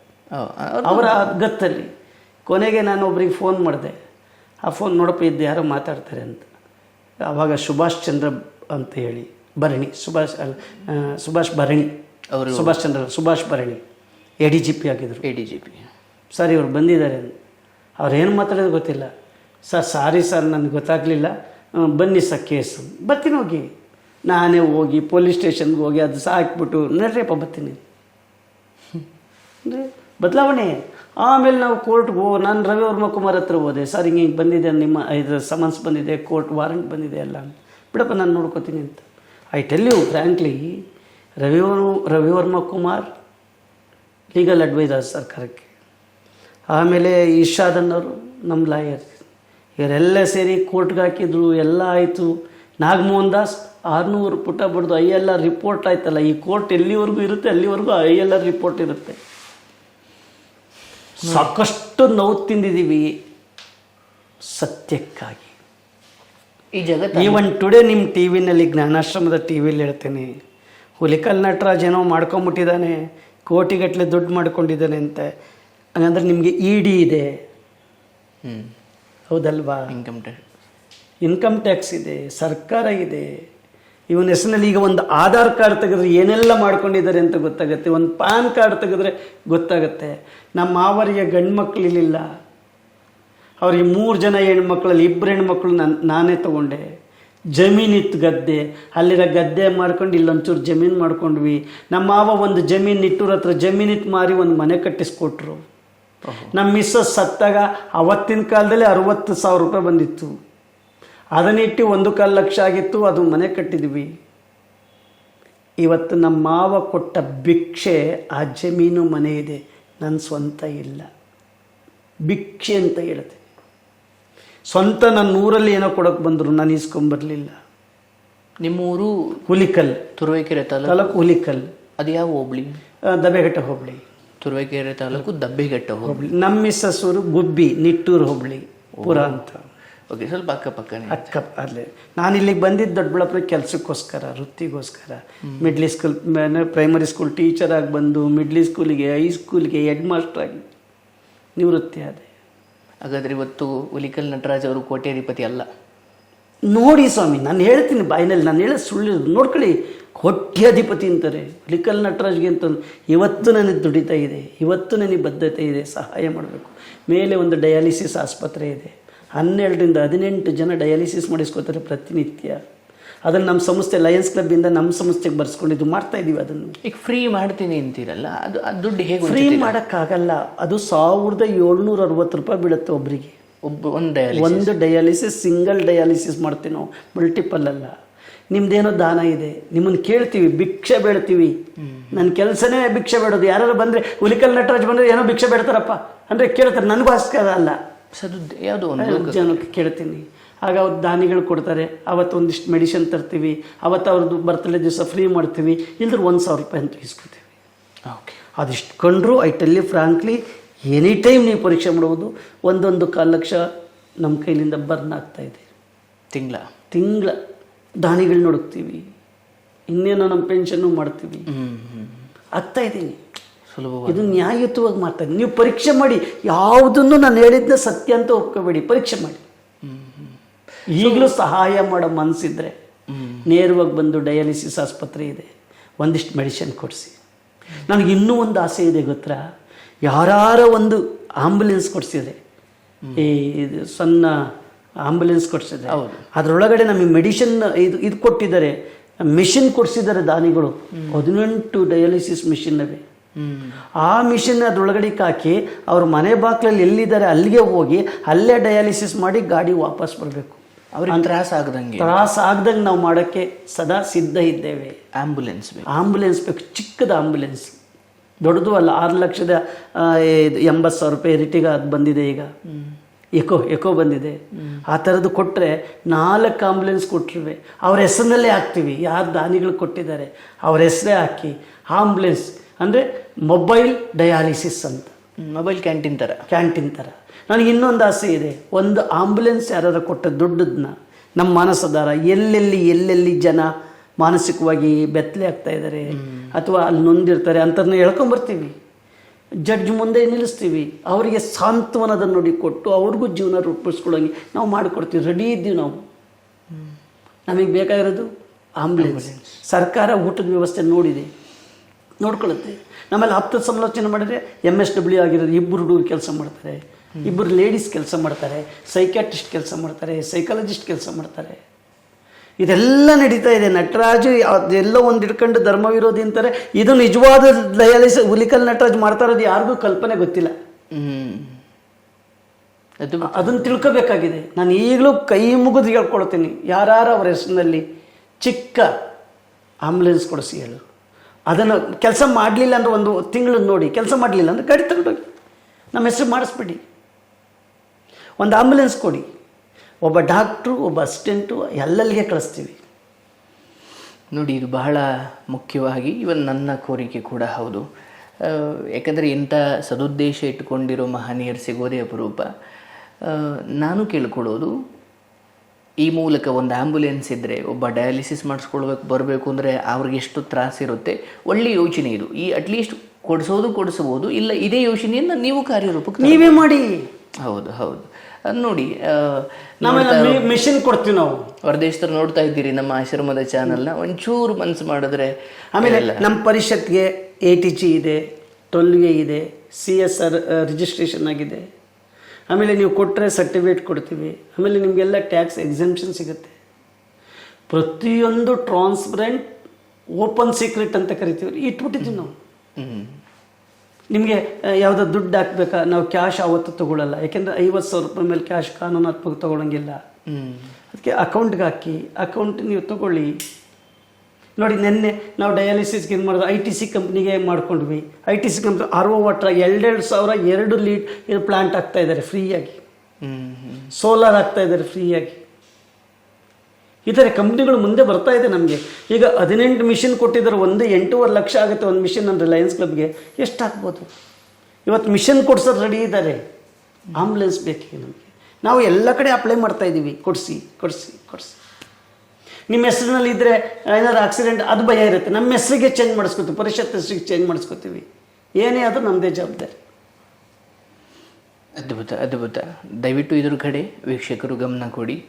ಅವ್ರು- ಗತ್ತಲ್ಲಿ ಕೊನೆಗೆ ನಾನು ಒಬ್ರಿಗೆ ಫೋನ್ ಮಾಡಿದೆ. ಆ ಫೋನ್ ನೋಡಪ್ಪ ಇದ್ದು ಯಾರೋ ಮಾತಾಡ್ತಾರೆ ಅಂತ. ಆವಾಗ ಸುಭಾಷ್ ಚಂದ್ರ ಅಂತ ಹೇಳಿ ಭರಣಿ. ಸುಭಾಷ್ ಸುಭಾಷ್ ಭರಣಿ. ಅವರು Subhash Chandra Subhash Bharani. A D G P ಆಗಿದ್ರು. A D G P. Sir ಇವ್ರು ಬಂದಿದ್ದಾರೆ. ಅವ್ರು ಏನು ಮಾತಾಡೋದು ಗೊತ್ತಿಲ್ಲ. ಸರ್ ಸಾರಿ ಸರ್ ನನಗೆ ಗೊತ್ತಾಗಲಿಲ್ಲ. ಬನ್ನಿ ಸರ್ ಕೇಸು. ಬರ್ತೀನಿ ಹೋಗಿ. ನಾನೇ ಹೋಗಿ ಪೊಲೀಸ್ ಸ್ಟೇಷನ್ಗೆ ಹೋಗಿ ಅದು ಸಾಕ್ಬಿಟ್ಟು ನಡ್ರಿಯಪ್ಪ ಬರ್ತೀನಿ. ಅಂದರೆ ಬದಲಾವಣೆ. ಆಮೇಲೆ ನಾವು ಕೋರ್ಟ್ಗೆ ಹೋ ನಾನು ರವಿ ವರ್ಮ ಕುಮಾರ್ ಹತ್ರ ಹೋದೆ. ಸರ್ ಹಿಂಗೆ ಹಿಂಗೆ ಬಂದಿದೆ ನಿಮ್ಮ ಇದು ಸಮನ್ಸ್ ಬಂದಿದೆ ಕೋರ್ಟ್ ವಾರಂಟ್ ಬಂದಿದೆ ಎಲ್ಲ ಅಂತ. ಬಿಡಪ್ಪ ನಾನು ನೋಡ್ಕೋತೀನಿ ಅಂತ. I tell you frankly Ravivarma Ravi Varma Kumar legal adviser ಸರ್ಕಾರಕ್ಕೆ ಆಮೇಲೆ ಇಶಾದನ್ ಅವರು ನಮ್ಮ ಲಾಯರ್ ಇವರೆಲ್ಲ ಸೇರಿ ಕೋರ್ಟ್ಗೆ ಹಾಕಿದ್ರು ಎಲ್ಲ ಆಯಿತು. ನಾಗಮೋಹನ್ ದಾಸ್ ಆರುನೂರು ಪುಟ ಬಡ್ದು ಐ ಎಲ್ ಆರ್ ರಿಪೋರ್ಟ್ ಆಯ್ತಲ್ಲ ಈ ಕೋರ್ಟ್ ಎಲ್ಲಿವರೆಗೂ ಇರುತ್ತೆ ಅಲ್ಲಿವರೆಗೂ ಐ ಎಲ್ ಆರ್ ರಿಪೋರ್ಟ್ ಇರುತ್ತೆ. ಸಾಕಷ್ಟು ನೋವು ತಿಂದಿದ್ದೀವಿ. ಸತ್ಯಕ್ಕಾಗಿ. ಈ ಜಗತ್ತು ಈವನ್ ಟುಡೇ ನಿಮ್ಮ ಟಿ ವಿನಲ್ಲಿ ಜ್ಞಾನಾಶ್ರಮದ ಟಿ ವಿಲಿ ಹೇಳ್ತೇನೆ. ಹುಲಿಕಲ್ ನಟರಾಜ್ ಏನೋ ಮಾಡ್ಕೊಂಬಿಟ್ಟಿದ್ದಾನೆ. ಕೋಟಿಗಟ್ಟಲೆ ದುಡ್ಡು ಮಾಡ್ಕೊಂಡಿದ್ದಾನೆ ಅಂತ. ಹಂಗಂದ್ರೆ ನಿಮಗೆ ಇ ಡಿ ಇದೆ. ಹೌದಲ್ವಾ? ಇನ್ಕಮ್ ಟ್ಯಾಕ್ಸ್ ಇನ್ಕಮ್ ಟ್ಯಾಕ್ಸ್ ಇದೆ ಸರ್ಕಾರ ಇದೆ. ಇವನ ಹೆಸರಿನಲ್ಲಿ ಈಗ ಒಂದು ಆಧಾರ್ ಕಾರ್ಡ್ ತೆಗೆದ್ರೆ ಏನೆಲ್ಲ ಮಾಡ್ಕೊಂಡಿದ್ದಾರೆ ಅಂತ ಗೊತ್ತಾಗುತ್ತೆ. ಒಂದು ಪ್ಯಾನ್ ಕಾರ್ಡ್ ತೆಗೆದ್ರೆ ಗೊತ್ತಾಗುತ್ತೆ. ನಮ್ಮ ಮಾವರಿಗೆ ಗಂಡು ಮಕ್ಕಳಿಲ್ಲ ಅವರಿಗೆ ಮೂರು ಜನ ಹೆಣ್ಮಕ್ಳಲ್ಲಿ ಇಬ್ಬರು ಹೆಣ್ಮಕ್ಳು ನಾನು ನಾನೇ ತಗೊಂಡೆ. ಜಮೀನಿತ್ತು ಗದ್ದೆ. ಅಲ್ಲಿರೋ ಗದ್ದೆ ಮಾಡ್ಕೊಂಡು ಇಲ್ಲೊಂಚೂರು ಜಮೀನು ಮಾಡ್ಕೊಂಡ್ವಿ. ನಮ್ಮ ಮಾವ ಒಂದು ಜಮೀನು ಇಟ್ಟೂರ ಹತ್ರ ಜಮೀನಿತ್ತು ಮಾರಿ ಒಂದು ಮನೆ ಕಟ್ಟಿಸ್ಕೊಟ್ರು. ನಮ್ಮ ಮಿಸ್ಸಸ್ ಸತ್ತಾಗ ಅವತ್ತಿನ ಕಾಲದಲ್ಲಿ ಅರುವತ್ತು ಸಾವಿರ ರೂಪಾಯಿ ಬಂದಿತ್ತು. ಅದನ್ನಿಟ್ಟು ಒಂದು ಕಾಲು ಲಕ್ಷ ಆಗಿತ್ತು ಅದು ಮನೆ ಕಟ್ಟಿದ್ವಿ. ಇವತ್ತು ನಮ್ಮ ಮಾವ ಕೊಟ್ಟ ಭಿಕ್ಷೆ ಆ ಜಮೀನು ಮನೆ ಇದೆ. ನನ್ನ ಸ್ವಂತ ಇಲ್ಲ. ಭಿಕ್ಷೆ ಅಂತ ಹೇಳ್ತೀನಿ ಸ್ವಂತ ನನ್ನ ಊರಲ್ಲಿ ಏನೋ ಕೊಡೋಕೆ ಬಂದರು ನಾನು ಇಸ್ಕೊಂಬರ್ಲಿಲ್ಲ ನಿಮ್ಮೂರು ಹುಲಿಕಲ್ ತುರುವೇಕೆರೆ ತಾಲೂಕು? ತಾಲೂಕು ಹುಲಿಕಲ್ ಅದು ಯಾವ ಹೋಬ್ಳಿ? ದಬ್ಬೆಘಟ್ಟ ದಬೆಘಟ್ಟ ಹೋಬಳಿ. ತುರುವೇಕೆರೆ ತಾಲೂಕು ದಬ್ಬೆಘಟ್ಟ ಹೋಗ್ಲಿ ಹೋಬಳಿ. ನಮ್ಮ ಮಿಸ್ಸಸ್ ಊರು ಗುಬ್ಬಿ ನಿಟ್ಟೂರು ಹೋಬಳಿ ಪುರ ಅಂತ. ಓಕೆ ಸ್ವಲ್ಪ ಅಕ್ಕಪಕ್ಕ ಅಕ್ಕ ಅಲ್ಲೇ. ನಾನು ಇಲ್ಲಿಗೆ ಬಂದಿದ್ದು ದೊಡ್ಡಬಳ್ಳಾಪುರ ಕೆಲಸಕ್ಕೋಸ್ಕರ ವೃತ್ತಿಗೋಸ್ಕರ. Middle school primary school teacher ಆಗಿ ಬಂದು ಮಿಡ್ಲಿ ಸ್ಕೂಲಿಗೆ ಹೈಸ್ಕೂಲಿಗೆ ಹೆಡ್ ಮಾಸ್ಟರ್ ಆಗಿ ನಿವೃತ್ತಿ ಆದೆ. ಹಾಗಾದ್ರೆ ಇವತ್ತು ಹುಲಿಕಲ್ ನಟರಾಜ್ ಅವರು ಕೋಟ್ಯಾಧಿಪತಿ ಅಲ್ಲ. ನೋಡಿ ಸ್ವಾಮಿ, ನಾನು ಹೇಳ್ತೀನಿ ಬಾಯಿನಲ್ಲಿ, ನಾನು ಹೇಳೋದು ಸುಳ್ಳು ನೋಡ್ಕೊಳ್ಳಿ, ಕೋಟ್ಯಾಧಿಪತಿ ಅಂತಾರೆ. ಹುಲಿಕಲ್ ನಟರಾಜ್ಗೆ ಅಂತ ಇವತ್ತು ನನಗೆ ದುಡಿತಾ ಇದೆ, ಇವತ್ತು ನನಗೆ ಬದ್ಧತೆ ಇದೆ, ಸಹಾಯ ಮಾಡಬೇಕು. ಮೇಲೆ ಒಂದು ಡಯಾಲಿಸಿಸ್ ಆಸ್ಪತ್ರೆ ಇದೆ. ಹನ್ನೆರಡರಿಂದ ಹದಿನೆಂಟು ಜನ ಡಯಾಲಿಸಿಸ್ ಮಾಡಿಸ್ಕೋತಾರೆ ಪ್ರತಿನಿತ್ಯ. ಅದನ್ನು ನಮ್ಮ ಸಂಸ್ಥೆ ಲಯನ್ಸ್ ಕ್ಲಬ್ಬಿಂದ ನಮ್ಮ ಸಂಸ್ಥೆಗೆ ಬರ್ಸ್ಕೊಂಡಿದ್ದು ಮಾಡ್ತಾ ಇದ್ದೀವಿ ಅದನ್ನು. ಈಗ ಫ್ರೀ ಮಾಡ್ತೀನಿ ಅಂತೀರಲ್ಲ? ಅದು ದುಡ್ಡು ಹೇಗೆ ಫ್ರೀ ಮಾಡೋಕ್ಕಾಗಲ್ಲ. ಅದು ಸಾವಿರದ ಏಳ್ನೂರ ಅರವತ್ತು ರೂಪಾಯಿ ಬೀಳುತ್ತೆ ಒಬ್ಬರಿಗೆ ಒಬ್ಬ ಒಂದು ಒಂದು ಡಯಾಲಿಸಿಸ್ ಸಿಂಗಲ್ ಡಯಾಲಿಸಿಸ್ ಮಾಡ್ತೀವಿ ನಾವು. ಮಲ್ಟಿಪಲ್ ಅಲ್ಲ. ನಿಮ್ದೇನೋ ದಾನ ಇದೆ. ನಿಮ್ಮನ್ನು ಕೇಳ್ತೀವಿ ಭಿಕ್ಷೆ ಬೇಡ್ತೀವಿ. ನನ್ನ ಕೆಲಸನೇ ಭಿಕ್ಷೆ ಬೇಡೋದು. ಯಾರು ಬಂದರೆ ಹುಲಿಕಲ್ ನಟರಾಜ್ ಬಂದರೆ ಏನೋ ಭಿಕ್ಷೆ ಬೇಡ್ತಾರಪ್ಪ. ಅಂದರೆ ಕೇಳ್ತಾರೆ ನನಗೂ ಅಷ್ಟೇ ಅಲ್ಲ. ಅದು ಯಾವುದೋ ಒಂದು ಜನಕ್ಕೆ ಕೇಳ್ತೀನಿ. ಆಗ ಅವ್ರು ದಾನಿಗಳು ಕೊಡ್ತಾರೆ ಅವತ್ತು ಒಂದಿಷ್ಟು ಮೆಡಿಸಿನ್ ತರ್ತೀವಿ ಅವತ್ತು ಅವ್ರದ್ದು ಬರ್ತಡೇ ದಿವಸ ಫ್ರೀ ಮಾಡ್ತೀವಿ ಇಲ್ದ್ರೆ ಒಂದು ಸಾವಿರ ರೂಪಾಯಿ ಅಂತ ಇಸ್ಕೊತೀವಿ. ಓಕೆ. ಅದಿಷ್ಟು ಕಂಡ್ರು I tell you frankly any time ನೀವು ಪರೀಕ್ಷೆ ಮಾಡ್ಬೋದು ಒಂದೊಂದು ಕಾಲು ಲಕ್ಷ ನಮ್ಮ ಕೈಲಿಂದ ಬರ್ನ್ ಆಗ್ತಾ ಇದೆ. ತಿಂಗಳ. ತಿಂಗಳ. ದಾನಿಗಳನ್ನ ಹುಡುಕ್ತೀವಿ ಇನ್ನೇನೋ ನಮ್ಮ ಪೆನ್ಷನ್ನು ಮಾಡ್ತೀವಿ. ಆಗ್ತಾ ಇದ್ದೀನಿ ಸುಲಭವಾಗಿ. ಇದು ನ್ಯಾಯಯುತವಾಗಿ ಮಾಡ್ತಾರೆ. ನೀವು ಪರೀಕ್ಷೆ ಮಾಡಿ ಯಾವುದನ್ನು ನಾನು ಹೇಳಿದ್ನ ಸತ್ಯ ಅಂತ ಒಪ್ಕೋಬೇಡಿ ಪರೀಕ್ಷೆ ಮಾಡಿ. ಈಗಲೂ ಸಹಾಯ ಮಾಡೋ ಮನಸ್ಸಿದ್ರೆ ನೇರವಾಗಿ ಬಂದು ಡಯಾಲಿಸಿಸ್ ಆಸ್ಪತ್ರೆ ಇದೆ ಒಂದಿಷ್ಟು ಮೆಡಿಸಿನ್ ಕೊಡಿಸಿ. ನನಗೆ ಇನ್ನೂ ಒಂದು ಆಸೆ ಇದೆ ಗೊತ್ತಾ? ಯಾರ ಒಂದು ಆಂಬುಲೆನ್ಸ್ ಕೊಡಿಸಿದ್ರೆ ಈ ಇದು ಸಣ್ಣ ಆಂಬುಲೆನ್ಸ್ ಕೊಡಿಸಿದ್ರೆ ಹೌದು. ಅದರೊಳಗಡೆ ನಮಗೆ ಮೆಡಿಸಿನ್ ಇದು ಇದು ಕೊಟ್ಟಿದ್ದಾರೆ ಮಿಷಿನ್ ಕೊಡಿಸಿದ್ದಾರೆ ದಾನಿಗಳು. ಹದಿನೆಂಟು ಡಯಾಲಿಸಿಸ್ ಮಿಷಿನ್ ಅವೆ ಆ ಮಿಷನ್ ಅದ್ರೊಳಗಡೆ ಹಾಕಿ ಅವ್ರ ಮನೆ ಬಾಕ್ಲಲ್ಲಿ ಎಲ್ಲಿದ್ದಾರೆ ಅಲ್ಲಿಗೆ ಹೋಗಿ ಅಲ್ಲೇ ಡಯಾಲಿಸಿಸ್ ಮಾಡಿ ಗಾಡಿ ವಾಪಸ್ ಬರಬೇಕು. ಅವ್ರಿಗೆ ತ್ರಾಸ ಆಗದಂಗೆ. ತ್ರಾಸ ಆಗ್ದಂಗೆ ನಾವು ಮಾಡೋಕ್ಕೆ ಸದಾ ಸಿದ್ಧ ಇದ್ದೇವೆ. ಆಂಬುಲೆನ್ಸ್ ಬೇಕು. ಆಂಬುಲೆನ್ಸ್ ಬೇಕು. ಚಿಕ್ಕದ ಆಂಬುಲೆನ್ಸ್ ದೊಡ್ಡದು ಅಲ್ಲ ಆರು ಲಕ್ಷದ ಎಂಬತ್ತು ಸಾವಿರ ರೂಪಾಯಿ ರಿಟಿಗ ಅದು ಬಂದಿದೆ ಈಗ. ಎಕೋ ಎಕೋ ಬಂದಿದೆ. ಆ ಥರದ್ದು ಕೊಟ್ಟರೆ ನಾಲ್ಕು ಆಂಬುಲೆನ್ಸ್ ಕೊಟ್ಟಿರುವೆ ಅವ್ರ ಹೆಸರಿನಲ್ಲೇ ಹಾಕ್ತೀವಿ. ಯಾರು ದಾನಿಗಳು ಕೊಟ್ಟಿದ್ದಾರೆ ಅವ್ರ ಹೆಸರೇ ಹಾಕಿ. ಆಂಬುಲೆನ್ಸ್ ಅಂದರೆ ಮೊಬೈಲ್ ಡಯಾಲಿಸಿಸ್ ಅಂತ. ಮೊಬೈಲ್ ಕ್ಯಾಂಟೀನ್ ಥರ ಕ್ಯಾಂಟೀನ್ ಥರ ನನಗೆ ಇನ್ನೊಂದು ಆಸೆ ಇದೆ. ಒಂದು ಆಂಬುಲೆನ್ಸ್ ಯಾರಾದರೂ ಕೊಟ್ಟ ದುಡ್ಡದನ್ನ ನಮ್ಮ ಮಾನಸದಾರ ಎಲ್ಲೆಲ್ಲಿ ಎಲ್ಲೆಲ್ಲಿ ಜನ ಮಾನಸಿಕವಾಗಿ ಬೆತ್ತಲೆ ಆಗ್ತಾ ಇದ್ದಾರೆ ಅಥವಾ ಅಲ್ಲಿ ನೊಂದಿರ್ತಾರೆ ಅಂಥವ್ರನ್ನ ಹೇಳ್ಕೊಂಬರ್ತೀವಿ ಜಡ್ಜ್ ಮುಂದೆ ನಿಲ್ಲಿಸ್ತೀವಿ. ಅವರಿಗೆ ಸಾಂತ್ವನದ ನೋಡಿ ಕೊಟ್ಟು ಅವ್ರಿಗೂ ಜೀವನ ರೂಪಿಸ್ಕೊಳ್ಳೋಂಗೆ ನಾವು ಮಾಡಿಕೊಡ್ತೀವಿ. ರೆಡಿ ಇದ್ದೀವಿ ನಾವು. ನಮಗೆ ಬೇಕಾಗಿರೋದು ಆಂಬುಲೆನ್ಸ್ ಸರ್ಕಾರ ಊಟದ ವ್ಯವಸ್ಥೆ ನೋಡಿದೆ. ನೋಡ್ಕೊಳ್ಳುತ್ತೆ. ನಮ್ಮಲ್ಲಿ ಹತ್ತು ಸಮಾಲೋಚನೆ ಮಾಡಿದರೆ ಎಂ ಎಸ್ ಡಬ್ಲ್ಯೂ ಆಗಿರೋದು ಇಬ್ಬರು ಹುಡುಗರು ಕೆಲಸ ಮಾಡ್ತಾರೆ. ಇಬ್ಬರು ಲೇಡೀಸ್ ಕೆಲಸ ಮಾಡ್ತಾರೆ. ಸೈಕ್ಯಾಟ್ರಿಸ್ಟ್ ಕೆಲಸ ಮಾಡ್ತಾರೆ. ಸೈಕಾಲಜಿಸ್ಟ್ ಕೆಲಸ ಮಾಡ್ತಾರೆ. ಇದೆಲ್ಲ ನಡೀತಾ ಇದೆ. ನಟರಾಜು ಅದೆಲ್ಲ ಒಂದು ಹಿಡ್ಕೊಂಡು ಧರ್ಮ ವಿರೋಧಿ ಅಂತಾರೆ. ಇದು ನಿಜವಾದ ಡಯಾಲಿಸ್ ಉಲಿಕಲ್ ನಟರಾಜ್ ಮಾಡ್ತಾ ಇರೋದು ಯಾರಿಗೂ ಕಲ್ಪನೆ ಗೊತ್ತಿಲ್ಲ. ಅದು ಅದನ್ನು ತಿಳ್ಕೋಬೇಕಾಗಿದೆ. ನಾನು ಈಗಲೂ ಕೈ ಮುಗಿದು ಹೇಳ್ಕೊಳ್ತೀನಿ. ಯಾರು ಅವರ ಹೆಸರಿನಲ್ಲಿ ಚಿಕ್ಕ ಆಂಬುಲೆನ್ಸ್ ಕೊಡಿಸಿ ಹೇಳು. ಅದನ್ನು ಕೆಲಸ ಮಾಡಲಿಲ್ಲ ಅಂದ್ರೆ ಒಂದು ತಿಂಗಳು ನೋಡಿ, ಕೆಲಸ ಮಾಡಲಿಲ್ಲ ಅಂದರೆ ಗಾಡಿ ತಗೊಂಡೋಗಿ. ನಮ್ಮ ಹೆಸರು ಮಾಡಿಸ್ಬಿಡಿ. ಒಂದು ಆಂಬುಲೆನ್ಸ್ ಕೊಡಿ. ಒಬ್ಬ ಡಾಕ್ಟ್ರು ಒಬ್ಬ ಅಸಿಸ್ಟೆಂಟು ಎಲ್ಲಲ್ಲಿಗೆ ಕಳಿಸ್ತೀವಿ. ನೋಡಿ, ಇದು ಬಹಳ ಮುಖ್ಯವಾಗಿ ಇವನ್ ನನ್ನ ಕೋರಿಕೆ ಕೂಡ ಹೌದು. ಯಾಕಂದರೆ ಇಂಥ ಸದುದ್ದೇಶ ಇಟ್ಟುಕೊಂಡಿರೋ ಮಹನೀಯರು ಸಿಗೋದೇ ಅಪರೂಪ. ನಾನು ಕೇಳ್ಕೊಳ್ಳೋದು ಈ ಮೂಲಕ ಒಂದು ಆ್ಯಂಬುಲೆನ್ಸ್ ಇದ್ದರೆ ಒಬ್ಬ ಡಯಾಲಿಸಿಸ್ ಮಾಡಿಸ್ಕೊಳ್ಬೇಕು ಬರಬೇಕು ಅಂದರೆ ಅವ್ರಿಗೆ ಎಷ್ಟು ತ್ರಾಸಿರುತ್ತೆ ಒಳ್ಳೆ ಯೋಚನೆ ಇದು. ಈ ಅಟ್ಲೀಸ್ಟ್ ಕೊಡಿಸೋದು ಕೊಡಿಸಬಹುದು ಇಲ್ಲ ಇದೇ ಯೋಚನೆಯನ್ನು ನೀವು ಕಾರ್ಯರೂಪಕ್ಕೆ ನೀವೇ ಮಾಡಿ. ಹೌದು ಹೌದು. ನೋಡಿ ಮಿಷಿನ್ ಕೊಡ್ತೀವಿ ನಾವು. ಹೊರದೇಶದವ್ರು ನೋಡ್ತಾ ಇದ್ದೀರಿ ನಮ್ಮ ಆಶ್ರಮದ ಚಾನಲ್ನ ಒಂಚೂರು ಮನಸ್ಸು ಮಾಡಿದ್ರೆ ಆಮೇಲೆ ನಮ್ಮ ಪರಿಷತ್ಗೆ ಎ ಟಿ ಜಿ ಇದೆ ಟೊಲ್ವೆ ಇದೆ ಸಿ ಎಸ್ ಆರ್ ರಿಜಿಸ್ಟ್ರೇಷನ್ ಆಗಿದೆ. ಆಮೇಲೆ ನೀವು ಕೊಟ್ಟರೆ ಸರ್ಟಿಫಿಕೇಟ್ ಕೊಡ್ತೀವಿ. ಆಮೇಲೆ ನಿಮಗೆಲ್ಲ ಟ್ಯಾಕ್ಸ್ ಎಕ್ಸೆಂಪ್ಷನ್ ಸಿಗುತ್ತೆ. ಪ್ರತಿಯೊಂದು ಟ್ರಾನ್ಸ್ಪರೆಂಟ್ ಓಪನ್ ಸೀಕ್ರೆಟ್ ಅಂತ ಕರಿತೀವಿ. ಇಟ್ಬಿಟ್ಟಿದ್ದೀವಿ ನಾವು. ನಿಮಗೆ ಯಾವುದೋ ದುಡ್ಡು ಹಾಕ್ಬೇಕಾ? ನಾವು ಕ್ಯಾಶ್ ಆವತ್ತು ತೊಗೊಳ್ಳಲ್ಲ. ಯಾಕೆಂದರೆ ಐವತ್ತು ಸಾವಿರ ರೂಪಾಯಿ ಮೇಲೆ ಕ್ಯಾಶ್ ಕಾನೂನಾತ್ಮಕ ತೊಗೊಳಂಗಿಲ್ಲ. ಅದಕ್ಕೆ ಅಕೌಂಟ್ಗೆ ಹಾಕಿ ಅಕೌಂಟ್ ನೀವು ತಗೊಳ್ಳಿ. ನೋಡಿ, ನಿನ್ನೆ ನಾವು ಡಯಾಲಿಸಿಸ್ಗೆ ಏನು ಮಾಡೋದು ಐ ಟಿ ಸಿ ಕಂಪ್ನಿಗೆ ಮಾಡ್ಕೊಂಡ್ವಿ. I T C company R O water ಎರಡೆರಡು ಸಾವಿರ ಎರಡು ಲೀಟ್ ಇದು ಪ್ಲಾಂಟ್ ಆಗ್ತಾ ಇದ್ದಾರೆ ಫ್ರೀಯಾಗಿ. ಸೋಲಾರ್ ಆಗ್ತಾ ಇದ್ದಾರೆ ಫ್ರೀಯಾಗಿ. ಈ ಥರ ಕಂಪ್ನಿಗಳು ಮುಂದೆ ಬರ್ತಾ ಇದೆ ನಮಗೆ. ಈಗ ಹದಿನೆಂಟು ಮಿಷಿನ್ ಕೊಟ್ಟಿದ್ದಾರೆ, ಒಂದು ಎಂಟೂವರೆ ಲಕ್ಷ ಆಗುತ್ತೆ ಒಂದು ಮಿಷಿನ್ ನನ್ನ ರಿಲಯನ್ಸ್ ಕ್ಲಬ್ಗೆ ಎಷ್ಟು ಹಾಕ್ಬೋದು ಇವತ್ತು ಮಿಷನ್ ಕೊಡ್ಸೋದು ರೆಡಿ ಇದ್ದಾರೆ. ಆಂಬುಲೆನ್ಸ್ ಬೇಕೀಗ ನಮಗೆ. ನಾವು ಎಲ್ಲ ಕಡೆ ಅಪ್ಲೈ ಮಾಡ್ತಾ ಇದ್ದೀವಿ ಕೊಡಿಸಿ ಕೊಡಿಸಿ ಕೊಡಿಸಿ. ನಿಮ್ಮ ಹೆಸರಿನಲ್ಲಿ ಇದ್ದರೆ ಏನಾದ್ರು ಆಕ್ಸಿಡೆಂಟ್ ಅದು ಭಯ ಇರುತ್ತೆ. ನಮ್ಮ ಹೆಸರಿಗೆ ಚೇಂಜ್ ಮಾಡಿಸ್ಕೊತೀವಿ, ಪರಿಷತ್ ಹೆಸರಿಗೆ ಚೇಂಜ್ ಮಾಡಿಸ್ಕೊತೀವಿ. ಏನೇ ಆದರೂ ನಮ್ಮದೇ ಜವಾಬ್ದಾರಿ. ಅದ್ಭುತ ಅದ್ಭುತ. ದಯವಿಟ್ಟು ಇದ್ರ ಕಡೆ ವೀಕ್ಷಕರು ಗಮನ ಕೊಡಿ.